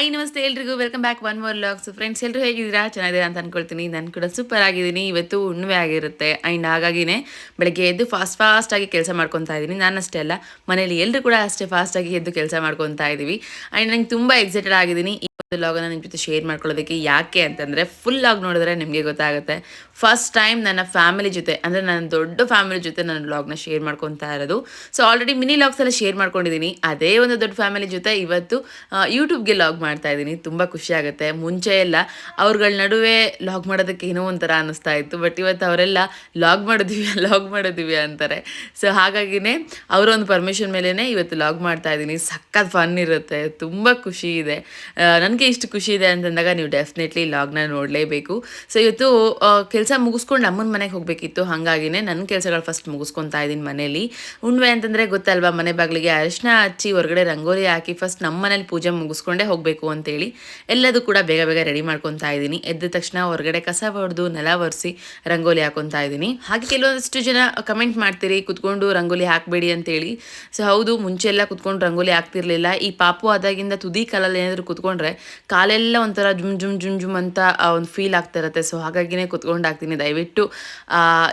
Hi ನಮಸ್ತೆ ಎಲ್ರಿಗೂ. Welcome back one more logs friends ಎಲ್ಲರೂ ಹೇಗಿದ್ದೀರಾ? ಚೆನ್ನಾಗಿದೆ ಅಂತ ಅನ್ಕೊಳ್ತೀನಿ. ನಾನು ಕೂಡ ಸೂಪರ್ ಆಗಿದ್ದೀನಿ. ಇವತ್ತು ಹುಣ್ಣಿಮೆ ಆಗಿರುತ್ತೆ. ಆ್ಯಂಡ್ ಹಾಗಾಗಿನೇ ಬೆಳಗ್ಗೆ ಎದ್ದು ಫಾಸ್ಟ್ ಫಾಸ್ಟಾಗಿ ಕೆಲಸ ಮಾಡ್ಕೊತಾ ಇದ್ದೀನಿ. ನಾನು ಅಷ್ಟೇ ಅಲ್ಲ, ಮನೇಲಿ ಎಲ್ಲರೂ ಕೂಡ ಅಷ್ಟೇ ಫಾಸ್ಟಾಗಿ ಎದ್ದು ಕೆಲಸ ಮಾಡ್ಕೊತಾ ಇದ್ದೀವಿ. ಆ್ಯಂಡ್ ನಂಗೆ ತುಂಬ ಎಕ್ಸೈಟೆಡ್ ಆಗಿದ್ದೀನಿ. ಈ ಒಂದು ಲಾಗನ್ನು ನಿಮ್ಮ ಜೊತೆ ಶೇರ್ ಮಾಡ್ಕೊಳ್ಳೋದಕ್ಕೆ ಯಾಕೆ ಅಂತಂದರೆ ಫುಲ್ ಲಾಗ್ ನೋಡಿದ್ರೆ ನಿಮಗೆ ಗೊತ್ತಾಗುತ್ತೆ. ಫಸ್ಟ್ ಟೈಮ್ ನನ್ನ ಫ್ಯಾಮಿಲಿ ಜೊತೆ, ಅಂದರೆ ನನ್ನ ದೊಡ್ಡ ಫ್ಯಾಮಿಲಿ ಜೊತೆ ನನ್ನ ಲಾಗ್ನ ಶೇರ್ ಮಾಡ್ಕೊತಾ ಇರೋದು. ಸೊ ಆಲ್ರೆಡಿ ಮಿನಿ ಲಾಗ್ಸ್ ಎಲ್ಲ ಶೇರ್ ಮಾಡ್ಕೊಂಡಿದ್ದೀನಿ. ಅದೇ ಒಂದು ದೊಡ್ಡ ಫ್ಯಾಮಿಲಿ ಜೊತೆ. ಇವತ್ತು ಯೂಟ್ಯೂಬ್ಗೆ ಲಾಗ್ ಮಾಡ್ತಾ ಇದ್ದೀನಿ. ತುಂಬ ಖುಷಿ ಆಗುತ್ತೆ. ಮುಂಚೆ ಎಲ್ಲ ಅವ್ರಗಳ ನಡುವೆ ಲಾಗ್ ಮಾಡೋದಕ್ಕೆ ಏನೋ ಒಂಥರ ಅನ್ನಿಸ್ತಾ ಇತ್ತು. ಬಟ್ ಇವತ್ತು ಅವರೆಲ್ಲ ಲಾಗ್ ಮಾಡಿದ್ವಿ ಲಾಗ್ ಮಾಡಿದ್ವಿ ಅಂತಾರೆ. ಸೊ ಹಾಗಾಗಿನೇ ಅವರೊಂದು ಪರ್ಮಿಷನ್ ಮೇಲೇ ಇವತ್ತು ಲಾಗ್ ಮಾಡ್ತಾ ಇದ್ದೀನಿ. ಸಖತ್ ಫನ್ ಇರುತ್ತೆ. ತುಂಬ ಖುಷಿ ಇದೆ. ನನಗೆ ಇಷ್ಟು ಖುಷಿ ಇದೆ ಅಂತಂದಾಗ ನೀವು ಡೆಫಿನೆಟ್ಲಿ ಲಾಗ್ನ ನೋಡಲೇಬೇಕು. ಸೊ ಇವತ್ತು ಕೆಲಸ ಮುಗಿಸ್ಕೊಂಡು ಅಮ್ಮನ ಮನೆಗೆ ಹೋಗಬೇಕಿತ್ತು. ಹಾಗಾಗಿನೇ ನನ್ನ ಕೆಲಸಗಳು ಫಸ್ಟ್ ಮುಗಿಸ್ಕೊತಾ ಇದ್ದೀನಿ ಮನೇಲಿ. ಉಣ್ವೆ ಅಂತಂದರೆ ಗೊತ್ತಲ್ವಾ, ಮನೆ ಬಾಗಿಲಿಗೆ ಅರಿಶಿನ ಹಚ್ಚಿ ಹೊರಗಡೆ ರಂಗೋಲಿ ಹಾಕಿ ಫಸ್ಟ್ ನಮ್ಮ ಮನೇಲಿ ಪೂಜೆ ಮುಗಿಸ್ಕೊಂಡೇ ಹೋಗಬೇಕು. ಅಂತೇಳಿ ಎಲ್ಲದೂ ಕೂಡ ಬೇಗ ಬೇಗ ರೆಡಿ ಮಾಡ್ಕೊತಾ ಇದ್ದೀನಿ. ಎದ್ದ ತಕ್ಷಣ ಹೊರಗಡೆ ಕಸ ಹೊಡೆದು ನೆಲ ಒರೆಸಿ ರಂಗೋಲಿ ಹಾಕೊತಾ ಇದ್ದೀನಿ. ಹಾಗೆ ಕೆಲವೊಂದಷ್ಟು ಜನ ಕಮೆಂಟ್ ಮಾಡ್ತೀರಿ, ಕುತ್ಕೊಂಡು ರಂಗೋಲಿ ಹಾಕಬೇಡಿ ಅಂತೇಳಿ. ಸೊ ಹೌದು ಮುಂಚೆ ಎಲ್ಲ ಕುತ್ಕೊಂಡು ರಂಗೋಲಿ ಹಾಕ್ತಿರ್ಲಿಲ್ಲ. ಈ ಪಾಪು ಆದಾಗಿಂದ ತುದಿ ಕಾಲಲ್ಲಿ ಏನಾದರೂ ಕುತ್ಕೊಂಡ್ರೆ ಕಾಲೆಲ್ಲ ಒಂಥರ ಜುಮ್ ಜುಮ್ ಜುಮ್ ಜುಮ್ ಅಂತ ಒಂದು ಫೀಲ್ ಆಗ್ತಾ ಇರುತ್ತೆ. ಸೊ ಹಾಗಾಗಿನೇ ಕುತ್ಕೊಂಡು ಹಾಕ್ತೀನಿ. ದಯವಿಟ್ಟು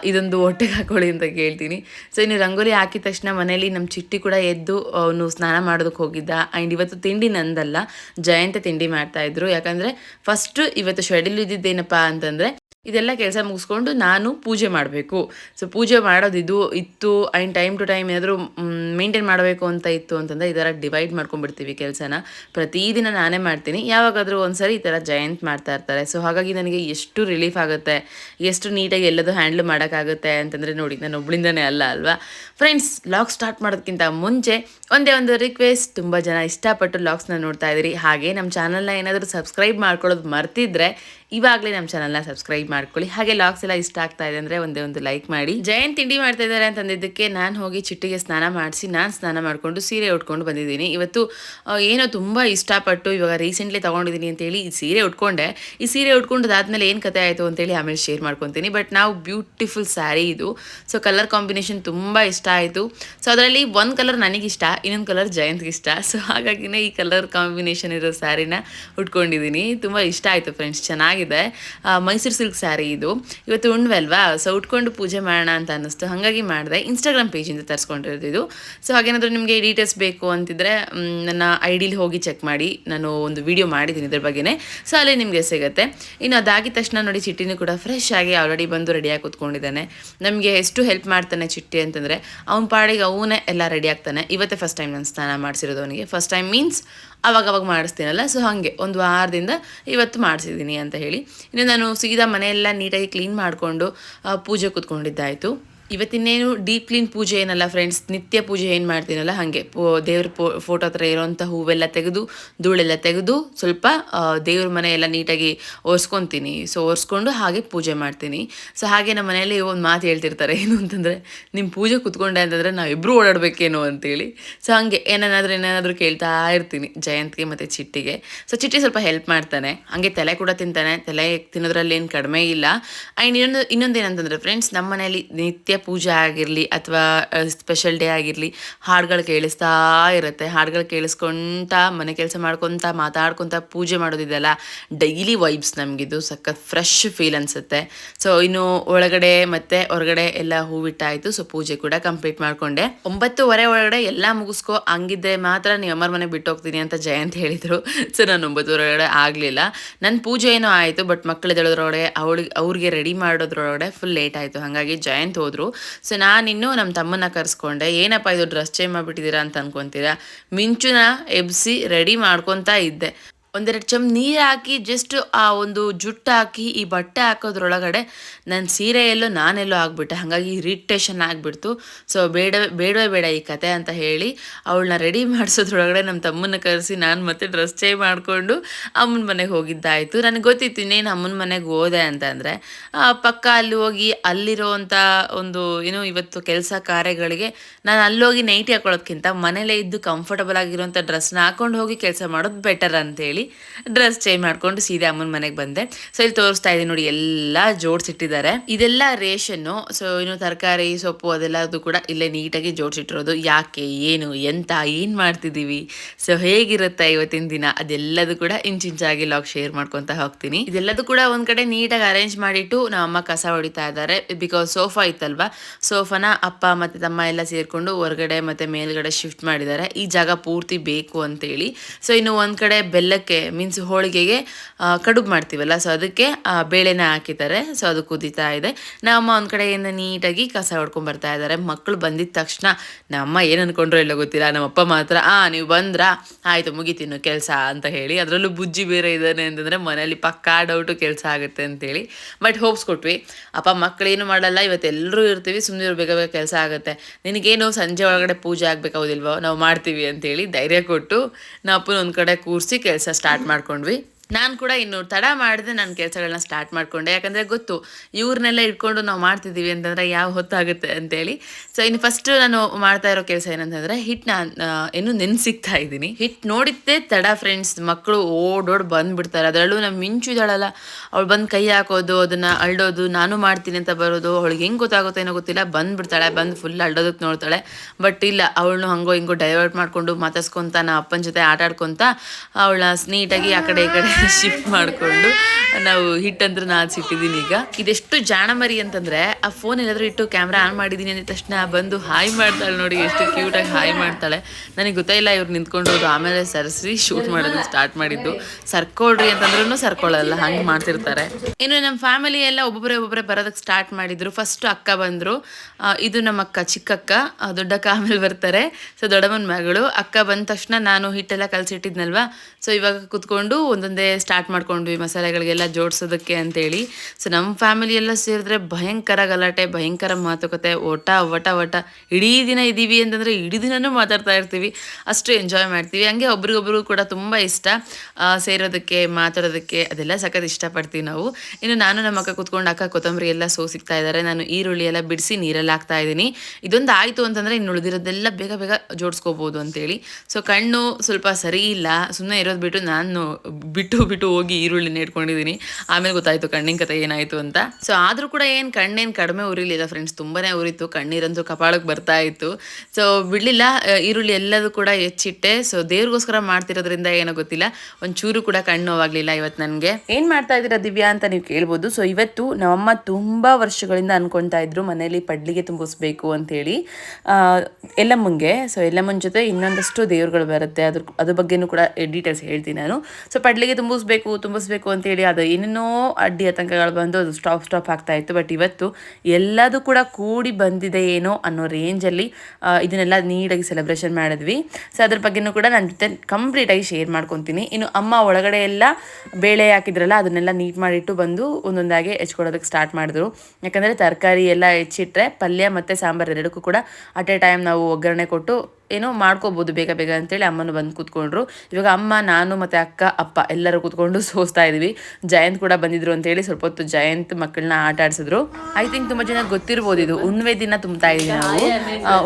ಇದೊಂದು ಹೊಟ್ಟೆಗೆ ಹಾಕೊಳ್ಳಿ ಅಂತ ಕೇಳ್ತೀನಿ. ಸೊ ಇನ್ನು ರಂಗೋಲಿ ಹಾಕಿದ ತಕ್ಷಣ ಮನೇಲಿ ನಮ್ಮ ಚಿಟ್ಟಿ ಕೂಡ ಎದ್ದು, ಅವನು ಸ್ನಾನ ಮಾಡೋದಕ್ಕೆ ಹೋಗಿದ್ದ. ಆ್ಯಂಡ್ ಇವತ್ತು ತಿಂಡಿ ನಂದಲ್ಲ. ಜಯಂತ ತಿಂಡಿ ಮಾಡ್ತಾ ಇದ್ರು. ಯಾಕಂದ್ರೆ ಫಸ್ಟ್ ಇವತ್ತು ಶೆಡ್ಯೂಲ್ ಇದ್ದಿದ್ದೇನಪ್ಪ ಅಂತಂದರೆ ಇದೆಲ್ಲ ಕೆಲಸ ಮುಗಿಸ್ಕೊಂಡು ನಾನು ಪೂಜೆ ಮಾಡಬೇಕು. ಸೊ ಪೂಜೆ ಮಾಡೋದಿದು ಇತ್ತು. ಆ್ಯಂಡ್ ಟೈಮ್ ಟು ಟೈಮ್ ಏನಾದರೂ ಮೇಂಟೈನ್ ಮಾಡಬೇಕು ಅಂತ ಇತ್ತು ಅಂತಂದರೆ ಈ ಥರ ಡಿವೈಡ್ ಮಾಡ್ಕೊಂಡ್ಬಿಡ್ತೀವಿ ಕೆಲಸನ. ಪ್ರತಿದಿನ ನಾನೇ ಮಾಡ್ತೀನಿ. ಯಾವಾಗಾದರೂ ಒಂದ್ಸರಿ ಈ ಥರ ಜಯಂತ್ ಮಾಡ್ತಾ ಇರ್ತಾರೆ. ಸೊ ಹಾಗಾಗಿ ನನಗೆ ಎಷ್ಟು ರಿಲೀಫ್ ಆಗುತ್ತೆ. ಎಷ್ಟು ನೀಟಾಗಿ ಎಲ್ಲದೂ ಹ್ಯಾಂಡ್ಲ್ ಮಾಡೋಕ್ಕಾಗುತ್ತೆ ಅಂತಂದರೆ ನೋಡಿ, ನಾನು ಒಬ್ಳಿಂದನೇ ಅಲ್ಲ ಅಲ್ವಾ? ಫ್ರೆಂಡ್ಸ್ ಲಾಗ್ ಸ್ಟಾರ್ಟ್ ಮಾಡೋದಕ್ಕಿಂತ ಮುಂಚೆ ಒಂದೇ ಒಂದು ರಿಕ್ವೆಸ್ಟ್ ತುಂಬ ಜನ ಇಷ್ಟಪಟ್ಟು ಲಾಗ್ಸ್ನ ನೋಡ್ತಾ ಇದ್ದೀರಿ. ಹಾಗೆ ನಮ್ಮ ಚಾನಲ್ನ ಏನಾದರೂ ಸಬ್ಸ್ಕ್ರೈಬ್ ಮಾಡ್ಕೊಳ್ಳೋದು ಮರ್ತಿದ್ರೆ ಇವಾಗಲೇ ನಮ್ಮ ಚಾನಲ್ನ ಸಬ್ಸ್ಕ್ರೈಬ್ ಮಾಡ್ಕೊಳ್ಳಿ. ಹಾಗೆ ಲಾಗ್ಸ್ ಎಲ್ಲ ಇಷ್ಟ ಆಗ್ತಾ ಇದೆ ಅಂದರೆ ಒಂದೇ ಒಂದು ಲೈಕ್ ಮಾಡಿ. ಜಯಂತ್ ತಿಂಡಿ ಮಾಡ್ತಾ ಇದ್ದಾರೆ ಅಂತಂದಿದ್ದಕ್ಕೆ ನಾನು ಹೋಗಿ ಚಿಟ್ಟಿಗೆ ಸ್ನಾನ ಮಾಡಿಸಿ ನಾನು ಸ್ನಾನ ಮಾಡಿಕೊಂಡು ಸೀರೆ ಉಟ್ಕೊಂಡು ಬಂದಿದ್ದೀನಿ. ಇವತ್ತು ಏನೋ ತುಂಬ ಇಷ್ಟಪಟ್ಟು ಇವಾಗ ರೀಸೆಂಟ್ಲಿ ತೊಗೊಂಡಿದ್ದೀನಿ ಅಂತೇಳಿ ಈ ಸೀರೆ ಉಟ್ಕೊಂಡೆ. ಈ ಸೀರೆ ಉಟ್ಕೊಂಡದಾದ್ಮೇಲೆ ಏನು ಕತೆ ಆಯಿತು ಅಂತೇಳಿ ಆಮೇಲೆ ಶೇರ್ ಮಾಡ್ಕೊತೀನಿ. ಬಟ್ ನಾವು ಬ್ಯೂಟಿಫುಲ್ ಸ್ಯಾರಿ ಇದು. ಸೊ ಕಲರ್ ಕಾಂಬಿನೇಷನ್ ತುಂಬ ಇಷ್ಟ ಆಯಿತು. ಸೊ ಅದರಲ್ಲಿ ಒಂದು ಕಲರ್ ನನಗಿಷ್ಟ, ಇನ್ನೊಂದು ಕಲರ್ ಜಯಂತ್ಗೆ ಇಷ್ಟ. ಸೊ ಹಾಗಾಗಿನೇ ಈ ಕಲರ್ ಕಾಂಬಿನೇಷನ್ ಇರೋ ಸ್ಯಾರಿನ ಉಟ್ಕೊಂಡಿದ್ದೀನಿ. ತುಂಬ ಇಷ್ಟ ಆಯಿತು ಫ್ರೆಂಡ್ಸ್ ಚೆನ್ನಾಗಿದೆ. ಮೈಸೂರು ಸಿಲ್ಕ್ ಸ್ಯಾರಿ ಇದು. ಇವತ್ತು ಉಂಡ್ವಲ್ವಾ ಸೊ ಉಟ್ಕೊಂಡು ಪೂಜೆ ಮಾಡೋಣ ಅಂತ ಅನ್ನಿಸ್ತು. ಹಾಗಾಗಿ ಮಾಡಿದೆ. ಇನ್ಸ್ಟಾಗ್ರಾಮ್ ಪೇಜಿಂದ ತರಿಸ್ಕೊಂಡಿರೋದು ಇದು. ಸೊ ಹಾಗೇನಾದರೂ ನಿಮಗೆ ಡೀಟೇಲ್ಸ್ ಬೇಕು ಅಂತಿದ್ರೆ ನನ್ನ ಐ ಡಿಲಿ ಹೋಗಿ ಚೆಕ್ ಮಾಡಿ. ನಾನು ಒಂದು ವಿಡಿಯೋ ಮಾಡಿದ್ದೀನಿ ಇದ್ರ ಬಗ್ಗೆನೇ. ಸೊ ಅಲ್ಲಿ ನಿಮಗೆ ಸಿಗುತ್ತೆ. ಇನ್ನು ಅದಾಗಿದ ತಕ್ಷಣ ನೋಡಿ ಚಿಟ್ಟಿನೂ ಕೂಡ ಫ್ರೆಶ್ ಆಗಿ ಆಲ್ರೆಡಿ ಬಂದು ರೆಡಿಯಾಗಿ ಕೂತ್ಕೊಂಡಿದ್ದಾನೆ. ನಮಗೆ ಎಷ್ಟು ಹೆಲ್ಪ್ ಮಾಡ್ತಾನೆ ಚಿಟ್ಟಿ ಅಂತಂದರೆ, ಅವ್ನ ಪಾಡಿಗೆ ಅವನೇ ಎಲ್ಲ ರೆಡಿ ಆಗ್ತಾನೆ. ಇವತ್ತೇ ಫಸ್ಟ್ ಟೈಮ್ ನಾನು ಸ್ನಾನ ಮಾಡಿಸಿರೋದು ಅವನಿಗೆ. ಫಸ್ಟ್ ಟೈಮ್ ಮೀನ್ಸ್ ಅವಾಗ ಅವಾಗ ಮಾಡಿಸ್ತೀನಲ್ಲ ಸೊ ಹಾಗೆ. ಒಂದು ವಾರದಿಂದ ಇವತ್ತು ಮಾಡಿಸಿದ್ದೀನಿ ಅಂತ ಹೇಳಿ. ಇನ್ನು ನಾನು ಸೀದಾ ಮನೆಯೆಲ್ಲ ನೀಟಾಗಿ ಕ್ಲೀನ್ ಮಾಡಿಕೊಂಡು ಪೂಜೆ ಕೂತ್ಕೊಂಡಿದ್ದಾಯಿತು. ಇವತ್ತಿನ್ನೇನು ಡೀಪ್ ಕ್ಲೀನ್ ಪೂಜೆ ಏನಲ್ಲ ಫ್ರೆಂಡ್ಸ್ ನಿತ್ಯ ಪೂಜೆ ಏನು ಮಾಡ್ತೀನಲ್ಲ? ಹಾಗೆ ಪೋ, ದೇವ್ರ ಪೋ ಫೋಟೋ ಹತ್ರ ಇರೋವಂಥ ಹೂವೆಲ್ಲ ತೆಗೆದು, ಧೂಳೆಲ್ಲ ತೆಗೆದು ಸ್ವಲ್ಪ ದೇವ್ರ ಮನೆ ಎಲ್ಲ ನೀಟಾಗಿ ಒರೆಸ್ಕೊತೀನಿ. ಸೊ ಒರೆಸ್ಕೊಂಡು ಹಾಗೆ ಪೂಜೆ ಮಾಡ್ತೀನಿ. ಸೊ ಹಾಗೆ ನಮ್ಮ ಮನೆಯಲ್ಲಿ ಒಂದು ಮಾತು ಹೇಳ್ತಿರ್ತಾರೆ. ಏನು ಅಂತಂದರೆ ನಿಮ್ಮ ಪೂಜೆ ಕೂತ್ಕೊಂಡೆ ಅಂತಂದರೆ ನಾವಿಬ್ಬರು ಓಡಾಡಬೇಕೇನೋ ಅಂತೇಳಿ. ಸೊ ಹಾಗೆ ಏನೇನಾದರೂ ಏನೇನಾದರೂ ಕೇಳ್ತಾ ಇರ್ತೀನಿ ಜಯಂತಿಗೆ ಮತ್ತು ಚಿಟ್ಟಿಗೆ. ಸೊ ಚಿಟ್ಟಿ ಸ್ವಲ್ಪ ಹೆಲ್ಪ್ ಮಾಡ್ತಾನೆ. ಹಾಗೆ ತಲೆ ಕೂಡ ತಿಂತಾನೆ. ತಲೆ ತಿನ್ನೋದ್ರಲ್ಲಿ ಏನು ಕಡಿಮೆ ಇಲ್ಲ. ಆ್ಯಂಡ್ ಇನ್ನೊಂದು ಇನ್ನೊಂದು ಏನಂತಂದರೆ ಫ್ರೆಂಡ್ಸ್ ನಮ್ಮ ಮನೆಯಲ್ಲಿ ನಿತ್ಯ ಪೂಜೆ ಆಗಿರಲಿ ಅಥವಾ ಸ್ಪೆಷಲ್ ಡೇ ಆಗಿರಲಿ, ಹಾಡುಗಳು ಕೇಳಿಸ್ತಾ ಇರುತ್ತೆ. ಹಾಡುಗಳು ಕೇಳಿಸ್ಕೊಂತ, ಮನೆ ಕೆಲಸ ಮಾಡ್ಕೊತ, ಮಾತಾಡ್ಕೊತ ಪೂಜೆ ಮಾಡೋದಿದೆಯಲ್ಲ ಡೈಲಿ ವೈಬ್ಸ್ ನಮಗಿದು. ಸಖತ್ ಫ್ರೆಶ್ ಫೀಲ್ ಅನಿಸುತ್ತೆ. ಸೊ ಇನ್ನು ಒಳಗಡೆ ಮತ್ತೆ ಹೊರಗಡೆ ಎಲ್ಲ ಹೂವಿಟ್ಟಾಯಿತು. ಸೊ ಪೂಜೆ ಕೂಡ ಕಂಪ್ಲೀಟ್ ಮಾಡಿಕೊಂಡೆ. ಒಂಬತ್ತುವರೆ ಒಳಗಡೆ ಎಲ್ಲ ಮುಗಿಸ್ಕೊ, ಹಂಗಿದ್ರೆ ಮಾತ್ರ ನೀವು ಅಮ್ಮರ ಮನೆ ಬಿಟ್ಟು ಹೋಗ್ತೀನಿ ಅಂತ ಜಯಂತ್ ಹೇಳಿದರು. ಸೊ ನಾನು ಒಂಬತ್ತುವರೆ ಒಳಗಡೆ ಆಗಲಿಲ್ಲ. ನನ್ನ ಪೂಜೆ ಏನೋ ಆಯಿತು ಬಟ್ ಮಕ್ಕಳಿದ್ದಳದ್ರೊಳಗಡೆ ಅವಳಿಗೆ ಅವ್ರಿಗೆ ರೆಡಿ ಮಾಡೋದ್ರೊಳಗಡೆ ಫುಲ್ ಲೇಟ್ ಆಯಿತು. ಹಾಗಾಗಿ ಜಯಂತ್ ಹೋದರು. ಸೊ ನಾನಿನ್ನು ನಮ್ಮ ತಮ್ಮನ್ನ ಕರೆಸ್ಕೊಂಡೆ, ಏನಪ್ಪ ಇದು ಡ್ರೆಸ್ ಚೇಂಜ್ ಮಾಡಿಬಿಟ್ಟಿದ್ದೀರಾ? ಅಂತ ಅನ್ಕೊಂತೀರಾ? ಮಿಂಚುನ ಎಬ್ಸಿ ರೆಡಿ ಮಾಡ್ಕೊತಾ ಇದ್ದೆ. ಒಂದೆರಡು ಚಮ್ ನೀರು ಹಾಕಿ ಜಸ್ಟ್ ಆ ಒಂದು ಜುಟ್ಟು ಹಾಕಿ, ಈ ಬಟ್ಟೆ ಹಾಕೋದ್ರೊಳಗಡೆ ನನ್ನ ಸೀರೆ ಎಲ್ಲೋ ನಾನೆಲ್ಲೋ ಆಗಿಬಿಟ್ಟೆ. ಹಾಗಾಗಿ ಇರಿಟೇಷನ್ ಆಗಿಬಿಡ್ತು. ಸೊ ಬೇಡ, ಬೇಡವೇ ಬೇಡ ಈ ಕತೆ ಅಂತ ಹೇಳಿ ಅವಳನ್ನ ರೆಡಿ ಮಾಡಿಸೋದ್ರೊಳಗಡೆ ನಮ್ಮ ತಮ್ಮನ್ನ ಕರೆಸಿ ನಾನು ಮತ್ತೆ ಡ್ರೆಸ್ ಚೇಂಜ್ ಮಾಡಿಕೊಂಡು ಅಮ್ಮನ ಮನೆಗೆ ಹೋಗಿದ್ದಾಯಿತು. ನನಗೆ ಗೊತ್ತಿತ್ತು ಇನ್ನೇನು ಅಮ್ಮನ ಮನೆಗೆ ಹೋದೆ ಅಂತಂದರೆ ಪಕ್ಕ ಅಲ್ಲಿ ಹೋಗಿ ಅಲ್ಲಿರೋವಂಥ ಒಂದು, ಏನು ಇವತ್ತು ಕೆಲಸ ಕಾರ್ಯಗಳಿಗೆ ನಾನು ಅಲ್ಲೋಗಿ ನೈಟಿ ಹಾಕೊಳ್ಳೋದ್ಕಿಂತ ಮನೇಲೇ ಇದ್ದು ಕಂಫರ್ಟಬಲ್ ಆಗಿರುವಂಥ ಡ್ರೆಸ್ನ ಹಾಕೊಂಡು ಹೋಗಿ ಕೆಲಸ ಮಾಡೋದು ಬೆಟರ್ ಅಂತೇಳಿ ಡ್ರೆಸ್ ಚೇಂಜ್ ಮಾಡ್ಕೊಂಡು ಸೀದಾ ಅಮ್ಮನ ಮನೆಗೆ ಬಂದೆ. ಸೊ ಇಲ್ಲಿ ತೋರಿಸ್ತಾ ಇದ್ದೀನಿ ನೋಡಿ, ಎಲ್ಲ ಜೋಡಿಸಿಟ್ಟಿದ್ದಾರೆ ಇದೆಲ್ಲ ರೇಷನ್ನು ಸೊ ಇನ್ನು ತರಕಾರಿ, ಸೊಪ್ಪು ಅದೆಲ್ಲದು ಕೂಡ ಇಲ್ಲೇ ನೀಟಾಗಿ ಜೋಡಿಸಿಟ್ಟಿರೋದು ಯಾಕೆ, ಏನು, ಎಂತ, ಏನು ಮಾಡ್ತಿದ್ದೀವಿ? ಸೊ ಹೇಗಿರುತ್ತೆ ಇವತ್ತಿನ ದಿನ? ಅದೆಲ್ಲದು ಕೂಡ ಇಂಚಿಂಚಾಗಿ ಲಾಗ್ ಶೇರ್ ಮಾಡ್ಕೊತ ಹೋಗ್ತೀನಿ. ಇದೆಲ್ಲದು ಕೂಡ ಒಂದ್ ಕಡೆ ನೀಟಾಗಿ ಅರೇಂಜ್ ಮಾಡಿಟ್ಟು ನಮ್ಮ ಅಮ್ಮ ಕಸ ಹೊಡಿತಾ ಇದ್ದಾರೆ. Because sofa ಇತ್ತಲ್ವಾ? ಸೋಫಾನ ಅಪ್ಪ ಮತ್ತೆ ತಮ್ಮ ಎಲ್ಲ ಸೇರ್ಕೊಂಡು ಹೊರಗಡೆ ಮತ್ತೆ ಮೇಲ್ಗಡೆ ಶಿಫ್ಟ್ ಮಾಡಿದ್ದಾರೆ. ಈ ಜಾಗ ಪೂರ್ತಿ ಬೇಕು ಅಂತೇಳಿ. ಸೊ ಇನ್ನು ಒಂದ್ ಕಡೆ ಬೆಲ್ಲಕ್ಕೆ ಮೀನ್ಸ್ ಹೋಳಿಗೆಗೆ ಕಡುಬು ಮಾಡ್ತೀವಲ್ಲ ಸೊ ಅದಕ್ಕೆ ಬೇಳೆನ ಹಾಕಿದ್ದಾರೆ. ಸೊ ಅದು ಕುದೀತಾ ಇದೆ. ನಮ್ಮ ಒಂದು ಕಡೆಯಿಂದ ನೀಟಾಗಿ ಕಸ ಹೊಡ್ಕೊಂಡು ಬರ್ತಾ ಇದ್ದಾರೆ. ಮಕ್ಕಳು ಬಂದಿದ್ದ ತಕ್ಷಣ ನಮ್ಮ ಏನು ಅನ್ಕೊಂಡ್ರೋ ಇಲ್ಲ ಗೊತ್ತಿಲ್ಲ. ನಮ್ಮಪ್ಪ ಮಾತ್ರ, ಆ, ನೀವು ಬಂದ್ರಾ? ಆಯ್ತು, ಮುಗಿತೀನು ಕೆಲಸ ಅಂತ ಹೇಳಿ. ಅದರಲ್ಲೂ ಬುಜ್ಜಿ ಬೇರೆ ಇದ್ದಾನೆ ಅಂತಂದರೆ ಮನೇಲಿ ಪಕ್ಕಾ ಡೌಟು ಕೆಲಸ ಆಗುತ್ತೆ ಅಂತೇಳಿ. ಬಟ್ ಹೋಪ್ಸ್ ಕೊಟ್ವಿ. ಅಪ್ಪ ಮಕ್ಕಳೇನು ಮಾಡಲ್ಲ. ಇವತ್ತೆಲ್ಲರೂ ಇರ್ತೀವಿ. ಸುಮ್ಮನೆ ಬೇಗ ಬೇಗ ಕೆಲಸ ಆಗುತ್ತೆ. ನಿನಗೇನು ಸಂಜೆ ಒಳಗಡೆ ಪೂಜೆ ಆಗಬೇಕಾಗೋದಿಲ್ವೋ? ನಾವು ಮಾಡ್ತೀವಿ ಅಂತೇಳಿ ಧೈರ್ಯ ಕೊಟ್ಟು ನಾವು ಅಪ್ಪನ ಒಂದು ಕಡೆ ಕೂರಿಸಿ ಕೆಲಸ ಸ್ಟಾರ್ಟ್ ಮಾಡ್ಕೊಂಡ್ವಿ. ನಾನು ಕೂಡ ಇನ್ನು ತಡ ಮಾಡಿದೆ ನನ್ನ ಕೆಲಸಗಳನ್ನ ಸ್ಟಾರ್ಟ್ ಮಾಡಿಕೊಂಡೆ. ಯಾಕಂದರೆ ಗೊತ್ತು ಇವ್ರನ್ನೆಲ್ಲ ಇಟ್ಕೊಂಡು ನಾವು ಮಾಡ್ತಿದ್ದೀವಿ ಅಂತಂದರೆ ಯಾವ ಹೊತ್ತಾಗುತ್ತೆ ಅಂತೇಳಿ. ಸೊ ಇನ್ನು ಫಸ್ಟ್ ನಾನು ಮಾಡ್ತಾ ಇರೋ ಕೆಲಸ ಏನಂತಂದರೆ ಹಿಟ್ಟನ್ನ ಏನು ನೆನ್ಸಿಕ್ತಾ ಇದ್ದೀನಿ. ಹಿಟ್ ನೋಡಿದ್ದೆ ತಡ ಫ್ರೆಂಡ್ಸ್ ಮಕ್ಕಳು ಓಡೋಡ್ ಬಂದುಬಿಡ್ತಾರೆ. ಅದರಲ್ಲೂ ನಮ್ಮ ಮಿಂಚು ಇದ್ದಾಳಲ್ಲ, ಅವಳು ಬಂದು ಕೈ ಹಾಕೋದು, ಅದನ್ನು ಅಳ್ಡೋದು ನಾನು ಮಾಡ್ತೀನಿ ಅಂತ ಬರೋದು, ಅವಳಿಗೆ ಹೆಂಗೆ ಗೊತ್ತಾಗುತ್ತೆ ಏನೋ ಗೊತ್ತಿಲ್ಲ, ಬಂದುಬಿಡ್ತಾಳೆ, ಬಂದು ಫುಲ್ ಅಳ್ಳೋದಕ್ಕೆ ನೋಡ್ತಾಳೆ. ಬಟ್ ಇಲ್ಲ ಅವಳನ್ನು ಹಂಗೋ ಹಿಂಗೋ ಡೈವರ್ಟ್ ಮಾಡಿಕೊಂಡು ಮಾತಾಡ್ಸ್ಕೊತ, ನಾ ಅಪ್ಪನ ಜೊತೆ ಆಟ ಆಡ್ಕೊತ ಅವಳ ನೀಟಾಗಿ ಆ ಕಡೆ ಈ ಕಡೆ ಶಿಫ್ಟ್ ಮಾಡಿಕೊಂಡು. ನಾವು ಹಿಟ್ಟಂದ್ರೆ ನಾಚಿಟ್ಟಿದ್ದೀನಿ ಈಗ. ಇದೆಷ್ಟು ಜಾಣ ಮರಿ ಅಂತಂದ್ರೆ ಆ ಫೋನ್ ಏನಾದ್ರು ಇಟ್ಟು ಕ್ಯಾಮ್ರಾ ಆನ್ ಮಾಡಿದ್ದೀನಿ ಅಂದ ತಕ್ಷಣ ಬಂದು ಹಾಯ್ ಮಾಡ್ತಾಳೆ ನೋಡಿ, ಎಷ್ಟು ಕ್ಯೂಟಾಗಿ ಹಾಯ್ ಮಾಡ್ತಾಳೆ. ನನಗೆ ಗೊತ್ತಾಯಿಲ್ಲ ಇವ್ರು ನಿಂತ್ಕೊಂಡು ಆಮೇಲೆ ಸರಿಸಿ ಶೂಟ್ ಮಾಡೋದು ಸ್ಟಾರ್ಟ್ ಮಾಡಿದ್ದು. ಸರ್ಕೊಳ್ರಿ ಅಂತಂದ್ರೂ ಸರ್ಕೊಳ್ಳಲ್ಲ ಹಂಗೆ ಮಾಡ್ತಿರ್ತಾರೆ. ಇನ್ನು ನಮ್ಮ ಫ್ಯಾಮಿಲಿ ಎಲ್ಲ ಒಬ್ಬೊಬ್ಬರೇ ಒಬ್ಬೊಬ್ಬರೇ ಬರೋದಕ್ಕೆ ಸ್ಟಾರ್ಟ್ ಮಾಡಿದ್ರು. ಫಸ್ಟ್ ಅಕ್ಕ ಬಂದರು. ಇದು ನಮ್ಮ ಅಕ್ಕ, ಚಿಕ್ಕಕ್ಕ. ದೊಡ್ಡಕ್ಕ ಆಮೇಲೆ ಬರ್ತಾರೆ. ಸೊ ದೊಡ್ಡಮ್ಮನ ಮಗಳು. ಅಕ್ಕ ಬಂದ ತಕ್ಷಣ ನಾನು ಹಿಟ್ಟೆಲ್ಲ ಕಲಸಿಟ್ಟಿದ್ನಲ್ವಾ? ಸೊ ಇವಾಗ ಕುತ್ಕೊಂಡು ಒಂದೊಂದೇ ಸ್ಟಾರ್ಟ್ ಮಾಡ್ಕೊಂಡ್ವಿ ಮಸಾಲೆಗಳಿಗೆಲ್ಲ ಜೋಡಿಸೋದಕ್ಕೆ ಅಂತೇಳಿ. ಸೊ ನಮ್ಮ ಫ್ಯಾಮಿಲಿ ಎಲ್ಲ ಸೇರಿದ್ರೆ ಭಯಂಕರ ಗಲಾಟೆ, ಭಯಂಕರ ಮಾತುಕತೆ, ಓಟ, ಒಟ ಒಟ. ಇಡೀ ದಿನ ಇದ್ದೀವಿ ಅಂತಂದರೆ ಇಡೀ ದಿನನೂ ಮಾತಾಡ್ತಾ ಇರ್ತೀವಿ. ಅಷ್ಟು ಎಂಜಾಯ್ ಮಾಡ್ತೀವಿ. ಹಂಗೆ ಒಬ್ರಿಗೊಬ್ರಿಗೂ ಕೂಡ ತುಂಬ ಇಷ್ಟ. ಸೇರೋದಕ್ಕೆ, ಮಾತಾಡೋದಕ್ಕೆ ಅದೆಲ್ಲ ಸಖತ್ ಇಷ್ಟಪಡ್ತೀವಿ ನಾವು. ಇನ್ನು ನಾನು ನಮ್ಮ ಅಕ್ಕ ಕುತ್ಕೊಂಡು ಅಕ್ಕ ಕೊತ್ತಂಬರಿ ಎಲ್ಲ ಸೋಸಿಗ್ತಾ ಇದ್ದಾರೆ. ನಾನು ಈರುಳ್ಳಿ ಎಲ್ಲ ಬಿಡಿಸಿ ನೀರಲ್ಲಿ ಹಾಕ್ತಾ ಇದ್ದೀನಿ. ಇದೊಂದು ಆಯಿತು ಅಂತಂದರೆ ಇನ್ನು ಉಳಿದಿರೋದೆಲ್ಲ ಬೇಗ ಬೇಗ ಜೋಡಿಸ್ಕೋಬೋದು ಅಂತೇಳಿ. ಸೊ ಕಣ್ಣು ಸ್ವಲ್ಪ ಸರಿ ಇಲ್ಲ. ಸುಮ್ಮನೆ ಇರೋದು ಬಿಟ್ಟು ನಾನು ಬಿಟ್ಟು ಬಿಟ್ಟು ಹೋಗಿ ಈರುಳ್ಳಿನ ಇಟ್ಕೊಂಡಿದ್ದೀನಿ. ಆಮೇಲೆ ಗೊತ್ತಾಯಿತು ಕಣ್ಣಿನ ಕತೆ ಏನಾಯಿತು ಅಂತ. ಸೊ ಆದರೂ ಕೂಡ ಏನು ಕಣ್ಣೇನು ಕಡಿಮೆ ಉರಿಲಿಲ್ಲ ಫ್ರೆಂಡ್ಸ್ ತುಂಬಾನೇ ಉರಿತು, ಕಣ್ಣೀರಂತೂ ಕಪಾಳಕ್ಕೆ ಬರ್ತಾ ಇತ್ತು. ಸೊ ಬಿಡಲಿಲ್ಲ ಈರುಳ್ಳಿ ಎಲ್ಲದೂ ಕೂಡ ಹೆಚ್ಚಿಟ್ಟೆ. ಸೊ ದೇವ್ರಿಗೋಸ್ಕರ ಮಾಡ್ತಿರೋದ್ರಿಂದ ಏನೋ ಗೊತ್ತಿಲ್ಲ. ಒಂಚೂರು ಕೂಡ ಕಣ್ಣು ಆಗಲಿಲ್ಲ ಇವತ್ತು ನನಗೆ. ಏನು ಮಾಡ್ತಾ ಇದ್ದೀರಾ ದಿವ್ಯಾ ಅಂತ ನೀವು ಕೇಳ್ಬೋದು. ಸೊ ಇವತ್ತು ನಮ್ಮಮ್ಮ ತುಂಬ ವರ್ಷಗಳಿಂದ ಅನ್ಕೊಳ್ತಾ ಇದ್ರು, ಮನೆಯಲ್ಲಿ ಪಡ್ಲಿಗೆ ತುಂಬಿಸ್ಬೇಕು ಅಂತೇಳಿ. ಎಲ್ಲಮ್ಮಂಗೆ ಸೊ ಎಲ್ಲಮ್ಮನ ಜೊತೆ ಇನ್ನೊಂದಷ್ಟು ದೇವ್ರುಗಳು ಬರುತ್ತೆ. ಅದ್ರ ಅದ್ರ ಬಗ್ಗೆನೂ ಕೂಡ ಡೀಟೇಲ್ಸ್ ಹೇಳ್ತೀನಿ ನಾನು. ಸೊ ಪಡ್ಲಿಗೆ ತುಂಬಿಸ್ಬೇಕು ತುಂಬಿಸ್ಬೇಕು ಅಂತೇಳಿ ಅದು ಏನೇನೋ ಅಡ್ಡಿ ಆತಂಕಗಳು ಬಂದು ಅದು ಸ್ಟಾಪ್ ಸ್ಟಾಪ್ ಆಗ್ತಾ ಇತ್ತು. ಬಟ್ ಇವತ್ತು ಎಲ್ಲದೂ ಕೂಡ ಕೂಡಿ ಬಂದಿದೆ ಏನೋ ಅನ್ನೋ ರೇಂಜಲ್ಲಿ ಇದನ್ನೆಲ್ಲ ನೀಟಾಗಿ ಸೆಲೆಬ್ರೇಷನ್ ಮಾಡಿದ್ವಿ. ಸೊ ಅದ್ರ ಬಗ್ಗೆನೂ ಕೂಡ ನನ್ನ ಜೊತೆ ಕಂಪ್ಲೀಟಾಗಿ ಶೇರ್ ಮಾಡ್ಕೊತೀನಿ. ಇನ್ನು ಅಮ್ಮ ಒಳಗಡೆ ಎಲ್ಲ ಬೇಳೆ ಹಾಕಿದ್ರಲ್ಲ, ಅದನ್ನೆಲ್ಲ ನೀಟ್ ಮಾಡಿಟ್ಟು ಬಂದು ಒಂದೊಂದಾಗಿ ಹೆಚ್ಕೊಡೋದಕ್ಕೆ ಸ್ಟಾರ್ಟ್ ಮಾಡಿದ್ರು. ಯಾಕಂದರೆ ತರಕಾರಿ ಎಲ್ಲ ಹೆಚ್ಚಿಟ್ರೆ ಪಲ್ಯ ಮತ್ತು ಸಾಂಬಾರು ಎರಡಕ್ಕೂ ಕೂಡ ಅಟ್ ಎ ಟೈಮ್ ನಾವು ಒಗ್ಗರಣೆ ಕೊಟ್ಟು ಏನೋ ಮಾಡ್ಕೋಬೋದು ಬೇಗ ಬೇಗ ಅಂತೇಳಿ ಅಮ್ಮನ ಬಂದು ಕೂತ್ಕೊಂಡ್ರು. ಇವಾಗ ಅಮ್ಮ ನಾನು ಮತ್ತು ಅಕ್ಕ ಅಪ್ಪ ಎಲ್ಲರೂ ಕೂತ್ಕೊಂಡು ಸೋಸ್ತಾ ಇದ್ವಿ. ಜಯಂತ್ ಕೂಡ ಬಂದಿದ್ರು ಅಂತೇಳಿ ಸ್ವಲ್ಪ ಹೊತ್ತು ಜಯಂತ್ ಮಕ್ಕಳನ್ನ ಆಟ ಆಡಿಸಿದ್ರು. ಐ ಥಿಂಕ್ ತುಂಬ ಜನ ಗೊತ್ತಿರ್ಬೋದು ಇದು. ಉಣ್ವೆ ದಿನ ತುಂಬ್ತಾ ಇದೀವಿ ನಾವು.